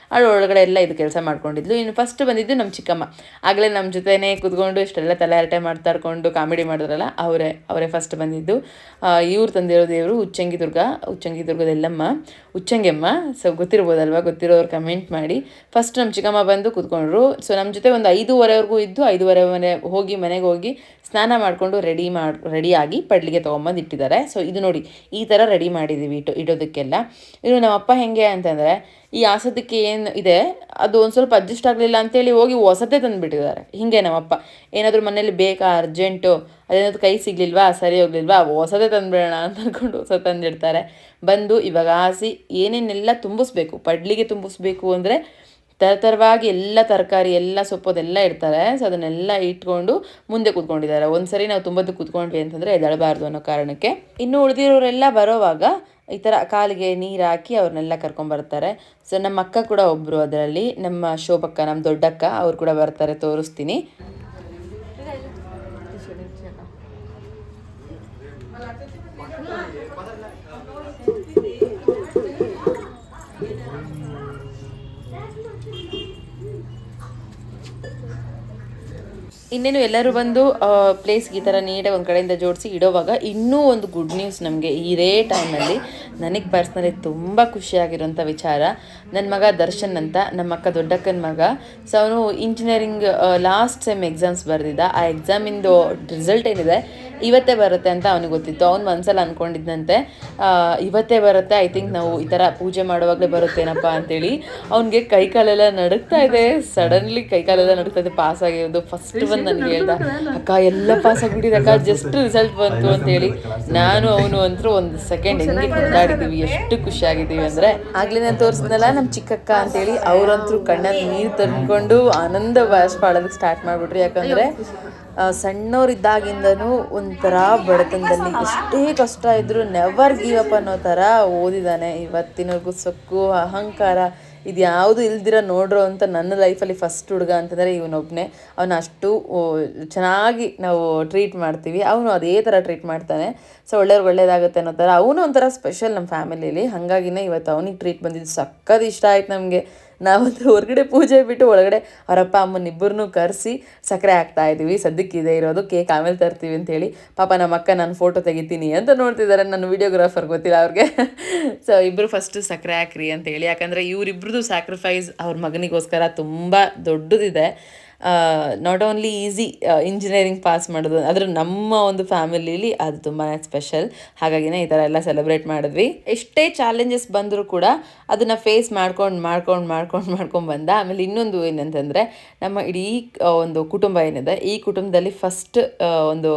ಅವಳು ಒಳಗಡೆ ಎಲ್ಲ ಇದು ಕೆಲಸ ಮಾಡ್ಕೊಂಡಿದ್ಲು. ಇನ್ನು ಫಸ್ಟ್ ಬಂದಿದ್ದು ನಮ್ಮ ಚಿಕ್ಕಮ್ಮ. ಆಗಲೇ ನಮ್ಮ ಜೊತೆನೇ ಕೂತ್ಕೊಂಡು ಇಷ್ಟೆಲ್ಲ ತಲೆ ಹರಟೆ ಇರ್ಕೊಂಡು ಕಾಮಿಡಿ ಮಾಡಿದ್ರಲ್ಲ, ಅವರೇ ಅವರೇ ಫಸ್ಟ್ ಬಂದಿದ್ದು. ಇವ್ರು ತಂದಿರೋ ದೇವರು ಉಚ್ಚಂಗಿ ದುರ್ಗ ಉಚ್ಚಂಗಿ ದುರ್ಗದ ಎಲ್ಲಮ್ಮ, ಉಚ್ಚಂಗೆಮ್ಮ. ಸೊ ಗೊತ್ತಿರ್ಬೋದಲ್ವಾ? ಗೊತ್ತಿರೋರು ಕಮೆಂಟ್ ಮಾಡಿ. ಫಸ್ಟ್ ನಮ್ಮ ಚಿಕ್ಕಮ್ಮ ಬಂದು ಕೂತ್ಕೊಂಡ್ರು. ಸೊ ನಮ್ಮ ಜೊತೆ ಒಂದು ಐದೂವರೆವರೆಗೂ ಇದ್ದು ಐದೂವರೆ ಮನೆ, ಹೋಗಿ ಮನೆಗೆ ಹೋಗಿ ಸ್ನಾನ ಮಾಡಿಕೊಂಡು ರೆಡಿ ಮಾಡಿ ರೆಡಿಯಾಗಿ ಪಡ್ಲಿಗೆ ತೊಗೊಂಬಂದು ಇಟ್ಟಿದ್ದಾರೆ. ಸೊ ಇದು ನೋಡಿ, ಈ ಥರ ರೆಡಿ ಮಾಡಿದ್ದೀವಿ ಇಟ್ಟು ಇಡೋದಕ್ಕೆಲ್ಲ. ಇನ್ನು ನಮ್ಮಪ್ಪ ಹೆಂಗೆ ಅಂತಂದರೆ, ಈ ಆಸದಕ್ಕೆ ಏನು ಇದೆ, ಅದು ಒಂದು ಸ್ವಲ್ಪ ಅಡ್ಜಸ್ಟ್ ಆಗಲಿಲ್ಲ ಅಂತೇಳಿ ಹೋಗಿ ಹೊಸದೇ ತಂದುಬಿಟ್ಟಿದ್ದಾರೆ. ಹಿಂಗೆ ನಮ್ಮಪ್ಪ, ಏನಾದರೂ ಮನೇಲಿ ಬೇಕಾ ಅರ್ಜೆಂಟು ಅದೇನಾದ್ರು ಕೈ ಸಿಗಲಿಲ್ವಾ, ಸರಿ ಹೋಗ್ಲಿಲ್ವಾ, ಹೊಸದೇ ತಂದುಬಿಡೋಣ ಅಂತ ಅಂದ್ಕೊಂಡು ಹೊಸ ತಂದಿಡ್ತಾರೆ. ಬಂದು ಇವಾಗ ಹಾಸಿ ಏನೇನೆಲ್ಲ ತುಂಬಿಸ್ಬೇಕು, ಪಡ್ಲಿಗೆ ತುಂಬಿಸ್ಬೇಕು ಅಂದರೆ ಥರ ಥರವಾಗಿ ಎಲ್ಲ ತರಕಾರಿ, ಎಲ್ಲ ಸೊಪ್ಪು ಅದೆಲ್ಲ ಇಡ್ತಾರೆ. ಸೊ ಅದನ್ನೆಲ್ಲ ಇಟ್ಕೊಂಡು ಮುಂದೆ ಕೂತ್ಕೊಂಡಿದ್ದಾರೆ. ಒಂದ್ಸರಿ ನಾವು ತುಂಬದ್ದು ಕೂತ್ಕೊಂಡ್ವಿ ಅಂತಂದರೆ ಎದಳಬಾರ್ದು ಅನ್ನೋ ಕಾರಣಕ್ಕೆ. ಇನ್ನು ಉಳಿದಿರೋರೆಲ್ಲ ಬರೋವಾಗ ಈ ಥರ ಕಾಲಿಗೆ ನೀರು ಹಾಕಿ ಅವ್ರನ್ನೆಲ್ಲ ಕರ್ಕೊಂಬರ್ತಾರೆ ಸೊ ನಮ್ಮ ಅಕ್ಕ ಕೂಡ ಒಬ್ಬರು ಅದರಲ್ಲಿ. ನಮ್ಮ ಶೋಭಕ್ಕ, ನಮ್ಮ ದೊಡ್ಡಕ್ಕ ಅವ್ರು ಕೂಡ ಬರ್ತಾರೆ, ತೋರಿಸ್ತೀನಿ. ಇನ್ನೇನು ಎಲ್ಲರೂ ಬಂದು ಪ್ಲೇಸ್ಗೆ ಈ ಥರ ನೀಟಾಗಿ ಒಂದು ಕಡೆಯಿಂದ ಜೋಡಿಸಿ ಇಡೋವಾಗ ಇನ್ನೂ ಒಂದು ಗುಡ್ ನ್ಯೂಸ್ ನಮಗೆ ರೇ ಟೈಮಲ್ಲಿ ನನಗೆ ಪರ್ಸ್ನಲಿ ತುಂಬ ಖುಷಿಯಾಗಿರೋಂಥ ವಿಚಾರ. ನನ್ನ ಮಗ ದರ್ಶನ್ ಅಂತ, ನಮ್ಮ ಅಕ್ಕ ದೊಡ್ಡಕ್ಕನ ಮಗ. ಸೊ ಅವನು ಇಂಜಿನಿಯರಿಂಗ್ ಲಾಸ್ಟ್ ಸೆಮ್ ಎಕ್ಸಾಮ್ಸ್ ಬರೆದಿದ್ದ. ಆ ಎಕ್ಸಾಮಿಂದು ರಿಸಲ್ಟ್ ಏನಿದೆ? ಇವತ್ತೇ ಬರುತ್ತೆ ಅಂತ ಅವನಿಗೆ ಗೊತ್ತಿತ್ತು. ಅವ್ನು ಒಂದ್ಸಲ ಅಂದ್ಕೊಂಡಿದ್ದಂತೆ ಆ, ಇವತ್ತೇ ಬರುತ್ತೆ ಐ ಥಿಂಕ್ ನಾವು ಈ ಥರ ಪೂಜೆ ಮಾಡುವಾಗಲೇ ಬರುತ್ತೇನಪ್ಪ ಅಂತೇಳಿ. ಅವನಿಗೆ ಕೈಕಾಲೆಲ್ಲ ನಡುಗ್ತಾ ಇದೆ. ಸಡನ್ಲಿ ಕೈಕಾಲೆಲ್ಲ ನಡುಗ್ತಾ ಇದೆ. ಪಾಸ್ ಆಗಿರೋದು ಫಸ್ಟ್ ಬಂದು ನನಗೆ ಹೇಳ್ದ. ಅಕ್ಕ ಎಲ್ಲ ಪಾಸ್ ಆಗಿಬಿಟ್ಟಿದೆ ಅಕ್ಕ ಜಸ್ಟ್ ರಿಸಲ್ಟ್ ಬಂತು. ಅಂತೇಳಿ. ನಾನು ಅವನು ಅಂತೂ ಒಂದು ಸೆಕೆಂಡ್ ಹೆಂಗೆ ಕೊಂಡಾಡಿದ್ದೀವಿ ಎಷ್ಟು ಖುಷಿಯಾಗಿದ್ದೀವಿ ಅಂದರೆ ಆಗ್ಲೇ ನಾನು ತೋರಿಸಿದ್ನಲ್ಲ ನಮ್ಮ ಚಿಕ್ಕಕ್ಕ ಅಂತೇಳಿ ಅವರಂತೂ ಕಣ್ಣಲ್ಲಿ ನೀರು ತಂದ್ಕೊಂಡು ಆನಂದ ಬಾಷ್ಪಾಡೋದಕ್ಕೆ ಸ್ಟಾರ್ಟ್ ಮಾಡಿಬಿಟ್ರು. ಯಾಕಂದರೆ ಸಣ್ಣವರಿದ್ದಾಗಿಂದನೂ ಒಂಥರ ಬಡತನದಲ್ಲಿ ಎಷ್ಟೇ ಕಷ್ಟ ಇದ್ದರೂ ನೆವರ್ ಗಿವ್ ಅಪ್ ಅನ್ನೋ ಥರ ಓದಿದ್ದಾನೆ ಇವತ್ತಿನವರೆಗೂ ಸೊಕ್ಕು ಅಹಂಕಾರ ಇದು ಯಾವುದು ಇಲ್ದಿರ ನೋಡ್ರೋ ಅಂತ ನನ್ನ ಲೈಫಲ್ಲಿ ಫಸ್ಟ್ ಹುಡುಗ ಅಂತಂದರೆ ಇವನೊಬ್ಬನೇ ಅವನ ಅಷ್ಟು ಚೆನ್ನಾಗಿ ನಾವು ಟ್ರೀಟ್ ಮಾಡ್ತೀವಿ. ಅವನು ಅದೇ ಥರ ಟ್ರೀಟ್ ಮಾಡ್ತಾನೆ. ಸೊ ಒಳ್ಳೆಯವ್ರಿಗೆ ಒಳ್ಳೇದಾಗುತ್ತೆ ಅನ್ನೋ ಥರ. ಅವನು ಒಂಥರ ಸ್ಪೆಷಲ್ ನಮ್ಮ ಫ್ಯಾಮಿಲಿಯಲ್ಲಿ ಹಾಗಾಗಿನೇ ಇವತ್ತು ಅವನಿಗೆ ಟ್ರೀಟ್ ಬಂದಿದ್ದು ಸಕ್ಕದ ಇಷ್ಟ ಆಯ್ತು ನಮಗೆ. ನಾವಂತೂ ಹೊರಗಡೆ ಪೂಜೆ ಬಿಟ್ಟು ಒಳಗಡೆ ಅವರಪ್ಪ ಅಮ್ಮನ ಇಬ್ಬರನ್ನೂ ಕರೆಸಿ ಸಕ್ಕರೆ ಹಾಕ್ತಾ ಇದ್ದೀವಿ. ಸದ್ಯಕ್ಕೆ ಇದೆ ಇರೋದು. ಕೇಕ್ ಆಮೇಲೆ ತರ್ತೀವಿ ಅಂತ ಹೇಳಿ ಪಾಪ ನಮ್ಮ ಅಕ್ಕ ನಾನು ಫೋಟೋ ತೆಗಿತೀನಿ ಅಂತ ನೋಡ್ತಿದ್ದಾರೆ ನನ್ನ ವಿಡಿಯೋಗ್ರಾಫರ್ ಗೊತ್ತಿಲ್ಲ ಅವ್ರಿಗೆ. ಸೊ ಇಬ್ಬರು ಫಸ್ಟ್ ಸಕ್ಕರೆ ಹಾಕ್ರಿ ಅಂತೇಳಿ. ಯಾಕಂದರೆ ಇವರಿಬ್ರದ್ದು ಸ್ಯಾಕ್ರಿಫೈಸ್ ಅವ್ರ ಮಗನಿಗೋಸ್ಕರ ತುಂಬ ದೊಡ್ಡದಿದೆ. Not only easy engineering pass ಮಾಡೋದು. ಆದರೆ ನಮ್ಮ ಒಂದು ಫ್ಯಾಮಿಲಿಲಿ ಅದು ತುಂಬಾ ಸ್ಪೆಷಲ್ ಹಾಗಾಗಿನೇ ಈ ಥರ ಎಲ್ಲ ಸೆಲೆಬ್ರೇಟ್ ಮಾಡಿದ್ವಿ. ಎಷ್ಟೇ ಚಾಲೆಂಜಸ್ ಬಂದರೂ ಕೂಡ ಅದನ್ನು ಫೇಸ್ ಮಾಡ್ಕೊಂಡು ಮಾಡ್ಕೊಂಡು ಮಾಡ್ಕೊಂಡು ಮಾಡ್ಕೊಂಡು ಬಂದ. ಆಮೇಲೆ ಇನ್ನೊಂದು ಏನಂತಂದರೆ, ನಮ್ಮ ಇಡೀ ಒಂದು ಕುಟುಂಬ ಏನಿದೆ, ಈ ಕುಟುಂಬದಲ್ಲಿ ಫಸ್ಟ್ ಒಂದು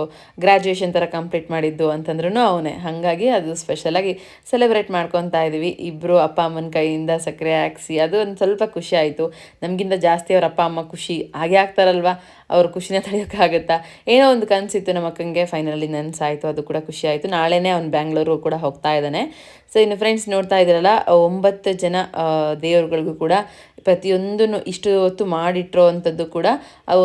ಗ್ರ್ಯಾಜುಯೇಷನ್ ಥರ ಕಂಪ್ಲೀಟ್ ಮಾಡಿದ್ದು ಅಂತಂದ್ರೂ ಅವನೇ. ಹಾಗಾಗಿ ಅದು ಸ್ಪೆಷಲಾಗಿ ಸೆಲೆಬ್ರೇಟ್ ಮಾಡ್ಕೊತಾ ಇದ್ವಿ. ಇಬ್ಬರು ಅಪ್ಪ ಅಮ್ಮನ ಕೈಯಿಂದ ಸಕ್ಕರೆ ಹಾಕ್ಸಿ, ಅದು ಒಂದು ಸ್ವಲ್ಪ ಖುಷಿ ಆಯಿತು. ನಮಗಿಂತ ಜಾಸ್ತಿ ಅವ್ರ ಅಪ್ಪ, ಅಮ್ಮ ಖುಷಿ. ಹಾಗೆ ಆಗ್ತಾರಲ್ವಾ ಅವ್ರ ಖುಷಿನ ತಡೆಯೋಕ್ಕಾಗತ್ತಾ? ಏನೋ ಒಂದು ಕನಸಿತ್ತು ನಮ್ಮ ಅಕ್ಕಂಗೆ. ಫೈನಲಿ ನನಸಾಯಿತು. ಅದು ಕೂಡ ಖುಷಿ ಆಯಿತು ನಾಳೆನೇ ಅವ್ನು ಬ್ಯಾಂಗ್ಳೂರು ಕೂಡ ಹೋಗ್ತಾ ಇದ್ದಾನೆ. ಸೊ ಇನ್ನು ಫ್ರೆಂಡ್ಸ್ ನೋಡ್ತಾ ಇದ್ದೀರಲ್ಲ, ಒಂಬತ್ತು ಜನ ದೇವರುಗಳಿಗೂ ಕೂಡ ಪ್ರತಿಯೊಂದನ್ನು ಇಷ್ಟು ಹೊತ್ತು ಮಾಡಿಟ್ಟಿರೋ ಅಂಥದ್ದು ಕೂಡ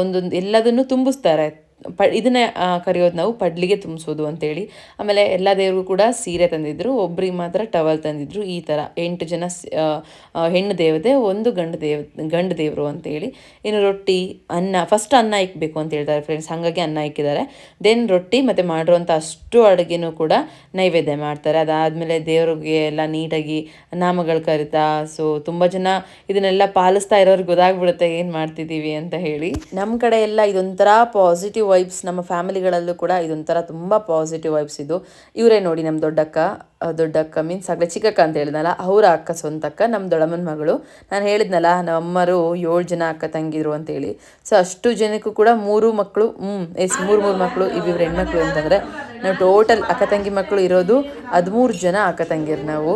ಒಂದೊಂದು ಎಲ್ಲದನ್ನು ತುಂಬಿಸ್ತಾರೆ. ಪ, ಇದನ್ನೇ ಕರೆಯೋದು ನಾವು ಪಡ್ಲಿಗೆ ತುಂಬಿಸೋದು ಅಂತೇಳಿ. ಆಮೇಲೆ ಎಲ್ಲ ದೇವ್ರಿಗೂ ಕೂಡ ಸೀರೆ ತಂದಿದ್ರು, ಒಬ್ರಿಗೆ ಮಾತ್ರ ಟವಲ್ ತಂದಿದ್ರು, ಈ ಥರ ಎಂಟು ಜನ ಹೆಣ್ಣು ದೇವತೆ, ಒಂದು ಗಂಡು ದೇವ, ಗಂಡು ದೇವರು ಅಂತೇಳಿ. ಇನ್ನು ರೊಟ್ಟಿ, ಅನ್ನ ಫಸ್ಟ್ ಅನ್ನ ಇಕ್ಬೇಕು ಅಂತ ಹೇಳ್ತಾರೆ ಫ್ರೆಂಡ್ಸ್ ಹಾಗಾಗಿ ಅನ್ನ ಇಕ್ಕಿದ್ದಾರೆ. ದೆನ್ ರೊಟ್ಟಿ ಮತ್ತು ಮಾಡಿರುವಂಥ ಅಷ್ಟು ಅಡುಗೆನೂ ಕೂಡ ನೈವೇದ್ಯ ಮಾಡ್ತಾರೆ. ಅದಾದಮೇಲೆ ದೇವ್ರಿಗೆ ಎಲ್ಲ ನೀಟಾಗಿ ನಾಮಗಳು ಕರಿತಾ ಸೊ ತುಂಬ ಜನ ಇದನ್ನೆಲ್ಲ ಪಾಲಿಸ್ತಾ ಇರೋರಿಗೆ ಗೊತ್ತಾಗ್ಬಿಡುತ್ತೆ ಏನು ಮಾಡ್ತಿದ್ದೀವಿ ಅಂತ ಹೇಳಿ. ನಮ್ಮ ಕಡೆ ಎಲ್ಲ ಇದೊಂಥರ ಪಾಸಿಟಿವ್ ವೈಬ್ಸ್ ನಮ್ಮ ಫ್ಯಾಮಿಲಿಗಳಲ್ಲೂ ಕೂಡ ಇದೊಂಥರ ತುಂಬ ಪಾಸಿಟಿವ್ ವೈಬ್ಸ್ ಇದು. ಇವರೇ ನೋಡಿ ನಮ್ಮ ದೊಡ್ಡಕ್ಕ ದೊಡ್ಡಕ್ಕ ಮೀನ್ಸ್ ಆಗಲೇ ಚಿಕ್ಕಕ್ಕ ಅಂತ ಹೇಳಿದ್ನಲ್ಲ, ಅವರ ಅಕ್ಕ ಸ್ವಂತಕ್ಕ ನಮ್ಮ ದೊಡ್ಡಮ್ಮನ ಮಗಳು. ನಾನು ಹೇಳಿದ್ನಲ್ಲ ನಮ್ಮ ಅಮ್ಮರು ಏಳು ಜನ ಅಕ್ಕ ತಂಗಿದ್ರು ಅಂತೇಳಿ. ಸೊ ಅಷ್ಟು ಜನಕ್ಕೂ ಕೂಡ ಮೂರು ಮಕ್ಕಳು ಹ್ಞೂ ಎಸ್, ಮೂರು ಮೂರು ಮಕ್ಕಳು ಇಬ್ಬಿಬ್ರು ಹೆಣ್ಮಕ್ಳು ಅಂತಂದರೆ ನಾವು ಟೋಟಲ್ ಅಕ್ಕ ತಂಗಿ ಮಕ್ಕಳು ಇರೋದು ಹದಿಮೂರು ಜನ ಅಕ್ಕ ತಂಗಿರು ನಾವು.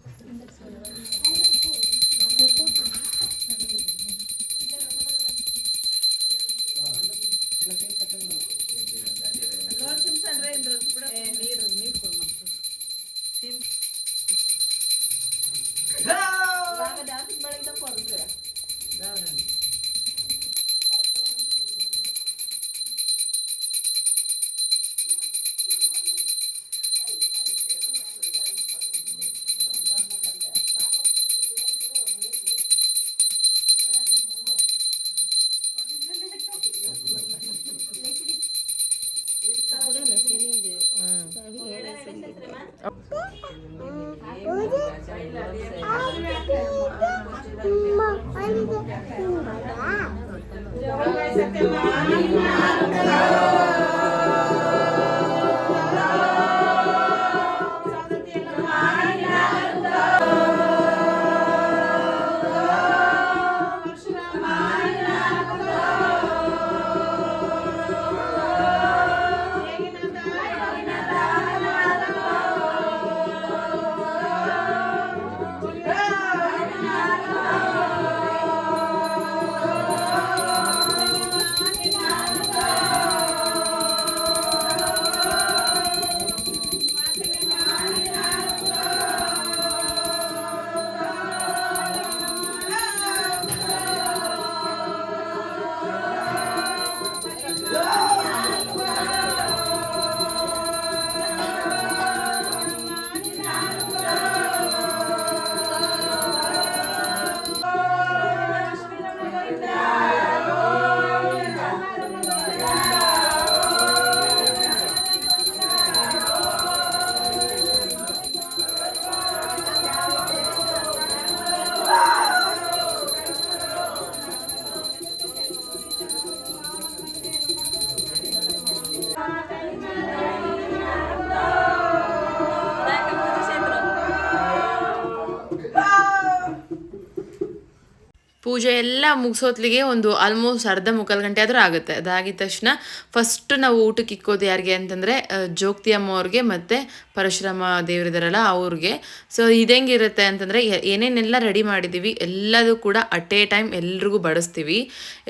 ಪೂಜೆ ಎಲ್ಲ ಮುಗಿಸೋತ್ಲಿಗೆ ಒಂದು ಆಲ್ಮೋಸ್ಟ್ ಅರ್ಧ ಮುಕ್ಕಾಲು ಗಂಟೆ ಆದರೂ ಆಗುತ್ತೆ. ಅದಾಗಿದ ತಕ್ಷಣ ಫಸ್ಟ್ ನಾವು ಊಟಕ್ಕೆ ಇಕ್ಕೋದು ಯಾರಿಗೆ ಅಂತಂದರೆ ಜೋಗ್ತಿ ಅಮ್ಮ ಅವ್ರಿಗೆ ಮತ್ತು ಪರಶುರಾಮ ದೇವರಿದಾರಲ್ಲ ಅವ್ರಿಗೆ. ಸೊ ಇದಂಗಿರುತ್ತೆ ಅಂತಂದರೆ ಏನೇನೆಲ್ಲ ರೆಡಿ ಮಾಡಿದ್ದೀವಿ ಎಲ್ಲದೂ ಕೂಡ ಅಟ್ ಎ ಟೈಮ್ ಎಲ್ರಿಗೂ ಬಡಿಸ್ತೀವಿ.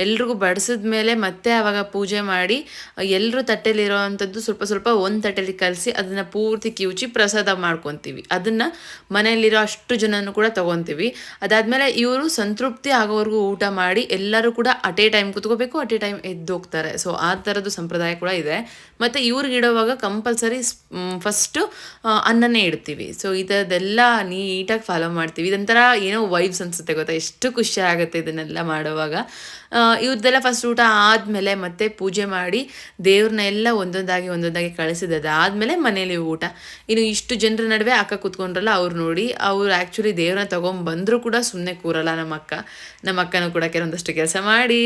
ಎಲ್ರಿಗೂ ಬಡಿಸಿದ ಮೇಲೆ ಮತ್ತೆ ಆವಾಗ ಪೂಜೆ ಮಾಡಿ ಎಲ್ಲರೂ ತಟ್ಟೆಲಿರೋ ಅಂಥದ್ದು ಸ್ವಲ್ಪ ಸ್ವಲ್ಪ ಒಂದು ತಟ್ಟೆಲಿ ಕಲಸಿ ಅದನ್ನು ಪೂರ್ತಿ ಕಿವುಚಿ ಪ್ರಸಾದ ಮಾಡ್ಕೊತೀವಿ. ಅದನ್ನು ಮನೆಯಲ್ಲಿರೋ ಅಷ್ಟು ಜನನೂ ಕೂಡ ತೊಗೊತೀವಿ. ಅದಾದಮೇಲೆ ಇವರು ಸಂತೃಪ್ತಿ ಆಗೋವರೆಗೂ ಊಟ ಮಾಡಿ ಎಲ್ಲರೂ ಕೂಡ ಅಟ್ ಟೈಮ್ ಕುತ್ಕೋಬೇಕು, ಅಟ್ ಟೈಮ್ ಎದ್ದು ಹೋಗ್ತಾರೆ ಸೊ ಆ ಥರದ್ದು ಸಂಪ್ರದಾಯ ಕೂಡ ಇದೆ. ಮತ್ತು ಇವ್ರಿಗೆ ಇಡೋವಾಗ ಕಂಪಲ್ಸರಿ ಫಸ್ಟು ಅನ್ನನೇ ಇಡ್ತೀವಿ. ಸೊ ಈ ಥರದ್ದೆಲ್ಲ ನೀಟಾಗಿ ಫಾಲೋ ಮಾಡ್ತೀವಿ. ಇದೊಂಥರ ಏನೋ ವೈಬ್ಸ್ ಅನಿಸುತ್ತೆ ಗೊತ್ತಾ? ಎಷ್ಟು ಖುಷಿ ಆಗುತ್ತೆ ಇದನ್ನೆಲ್ಲ ಮಾಡುವಾಗ. ಇವ್ರದ್ದೆಲ್ಲ ಫಸ್ಟ್ ಊಟ ಆದಮೇಲೆ ಮತ್ತೆ ಪೂಜೆ ಮಾಡಿ ದೇವ್ರನ್ನ ಎಲ್ಲ ಒಂದೊಂದಾಗಿ ಒಂದೊಂದಾಗಿ ಕಳಿಸಿದ ಆದಮೇಲೆ ಮನೇಲಿ ಊಟ. ಇನ್ನು ಇಷ್ಟು ಜನರ ನಡುವೆ ಅಕ್ಕ ಕೂತ್ಕೊಂಡ್ರಲ್ಲ ಅವ್ರು ನೋಡಿ, ಅವ್ರು ಆ್ಯಕ್ಚುಲಿ ದೇವ್ರನ್ನ ತೊಗೊಂಬಂದರೂ ಕೂಡ ಸುಮ್ಮನೆ ಕೂರಲ್ಲ ನಮ್ಮ ಅಕ್ಕ. ನಮ್ಮ ಅಕ್ಕನೂ ಕೂಡ ಕೆಲವೊಂದಷ್ಟು ಕೆಲಸ ಮಾಡಿ,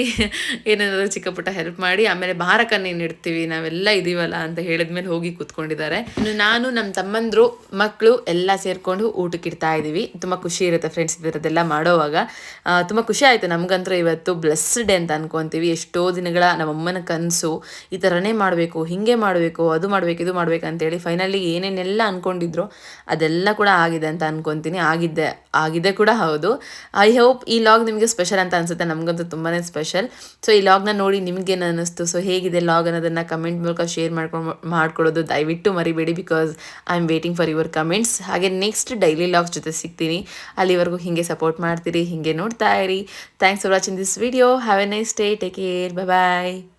ಏನಾದರೂ ಚಿಕ್ಕ ಪುಟ್ಟ ಹೆಲ್ಪ್ ಮಾಡಿ, ಆಮೇಲೆ ಭಾರಕನ್ನೇನು ಇಡ್ತೀವಿ, ನಾವೆಲ್ಲ ಇದೀವಲ್ಲ ಅಂತ ಹೇಳಿದ್ಮೇಲೆ ಹೋಗಿ ಕೂತ್ಕೊಂಡಿದ್ದಾರೆ. ಇನ್ನು ನಾನು ನಮ್ಮ ತಮ್ಮಂದ್ರು ಮಕ್ಕಳು ಎಲ್ಲ ಸೇರಿಕೊಂಡು ಊಟಕ್ಕೆ ಇಡ್ತಾ ಇದ್ದೀವಿ ತುಂಬ ಖುಷಿ ಇರುತ್ತೆ ಫ್ರೆಂಡ್ಸ್ ಇದರದ್ದೆಲ್ಲ ಮಾಡೋವಾಗ. ತುಂಬ ಖುಷಿ ಆಯಿತು ನಮಗಂತೂ ಇವತ್ತು. ಬ್ಲೆಸ್ಡ್ ಡೇ ಅಂತ ಅನ್ಕೊತೀವಿ. ಎಷ್ಟೋ ದಿನಗಳ ನಮ್ಮಮ್ಮನ ಕನಸು. ಈ ಥರನೇ ಮಾಡಬೇಕು, ಹೀಗೆ ಮಾಡಬೇಕು, ಅದು ಮಾಡಬೇಕು, ಇದು ಮಾಡಬೇಕು ಅಂತೇಳಿ ಫೈನಲಿ ಏನೇನೆಲ್ಲ ಅಂದ್ಕೊಂಡಿದ್ರು ಅದೆಲ್ಲ ಕೂಡ ಆಗಿದೆ ಅಂತ ಅನ್ಕೊತೀನಿ. ಆಗಿದ್ದೆ, ಆಗಿದೆ ಕೂಡ ಹೌದು. ಐ ಹೋಪ್ ಈ ಲಾಗ್ ನಿಮಗೆ ಸ್ಪೆಷಲ್ ಅಂತ ಅನಿಸುತ್ತೆ. ನಮಗಂತೂ ತುಂಬಾ ಸ್ಪೆಷಲ್ ಸೊ ಈ ಲಾಗ್ನ ನೋಡಿ ನಿಮಗೇನು ಅನ್ನಿಸ್ತು ಸೊ ಹೇಗಿದೆ ಲಾಗ್ ಅನ್ನೋದನ್ನು ಕಮೆಂಟ್ ಮೂಲಕ ಶೇರ್ ಮಾಡ್ಕೊಂಡು ಮಾಡ್ಕೊಳ್ಳೋದು ದಯವಿಟ್ಟು ಮರಿಬೇಡಿ because I am waiting for your comments ಹಾಗೆ ನೆಕ್ಸ್ಟ್ ಡೈಲಿ ಲಾಗ್ಸ್ ಜೊತೆ ಸಿಗ್ತೀನಿ. ಅಲ್ಲಿವರೆಗೂ ಹಿಂಗೆ ಸಪೋರ್ಟ್ ಮಾಡ್ತೀರಿ, ಹೀಗೆ ನೋಡ್ತಾ ಇರಿ. Thanks for watching this video. Have a nice day. Take care. Bye bye.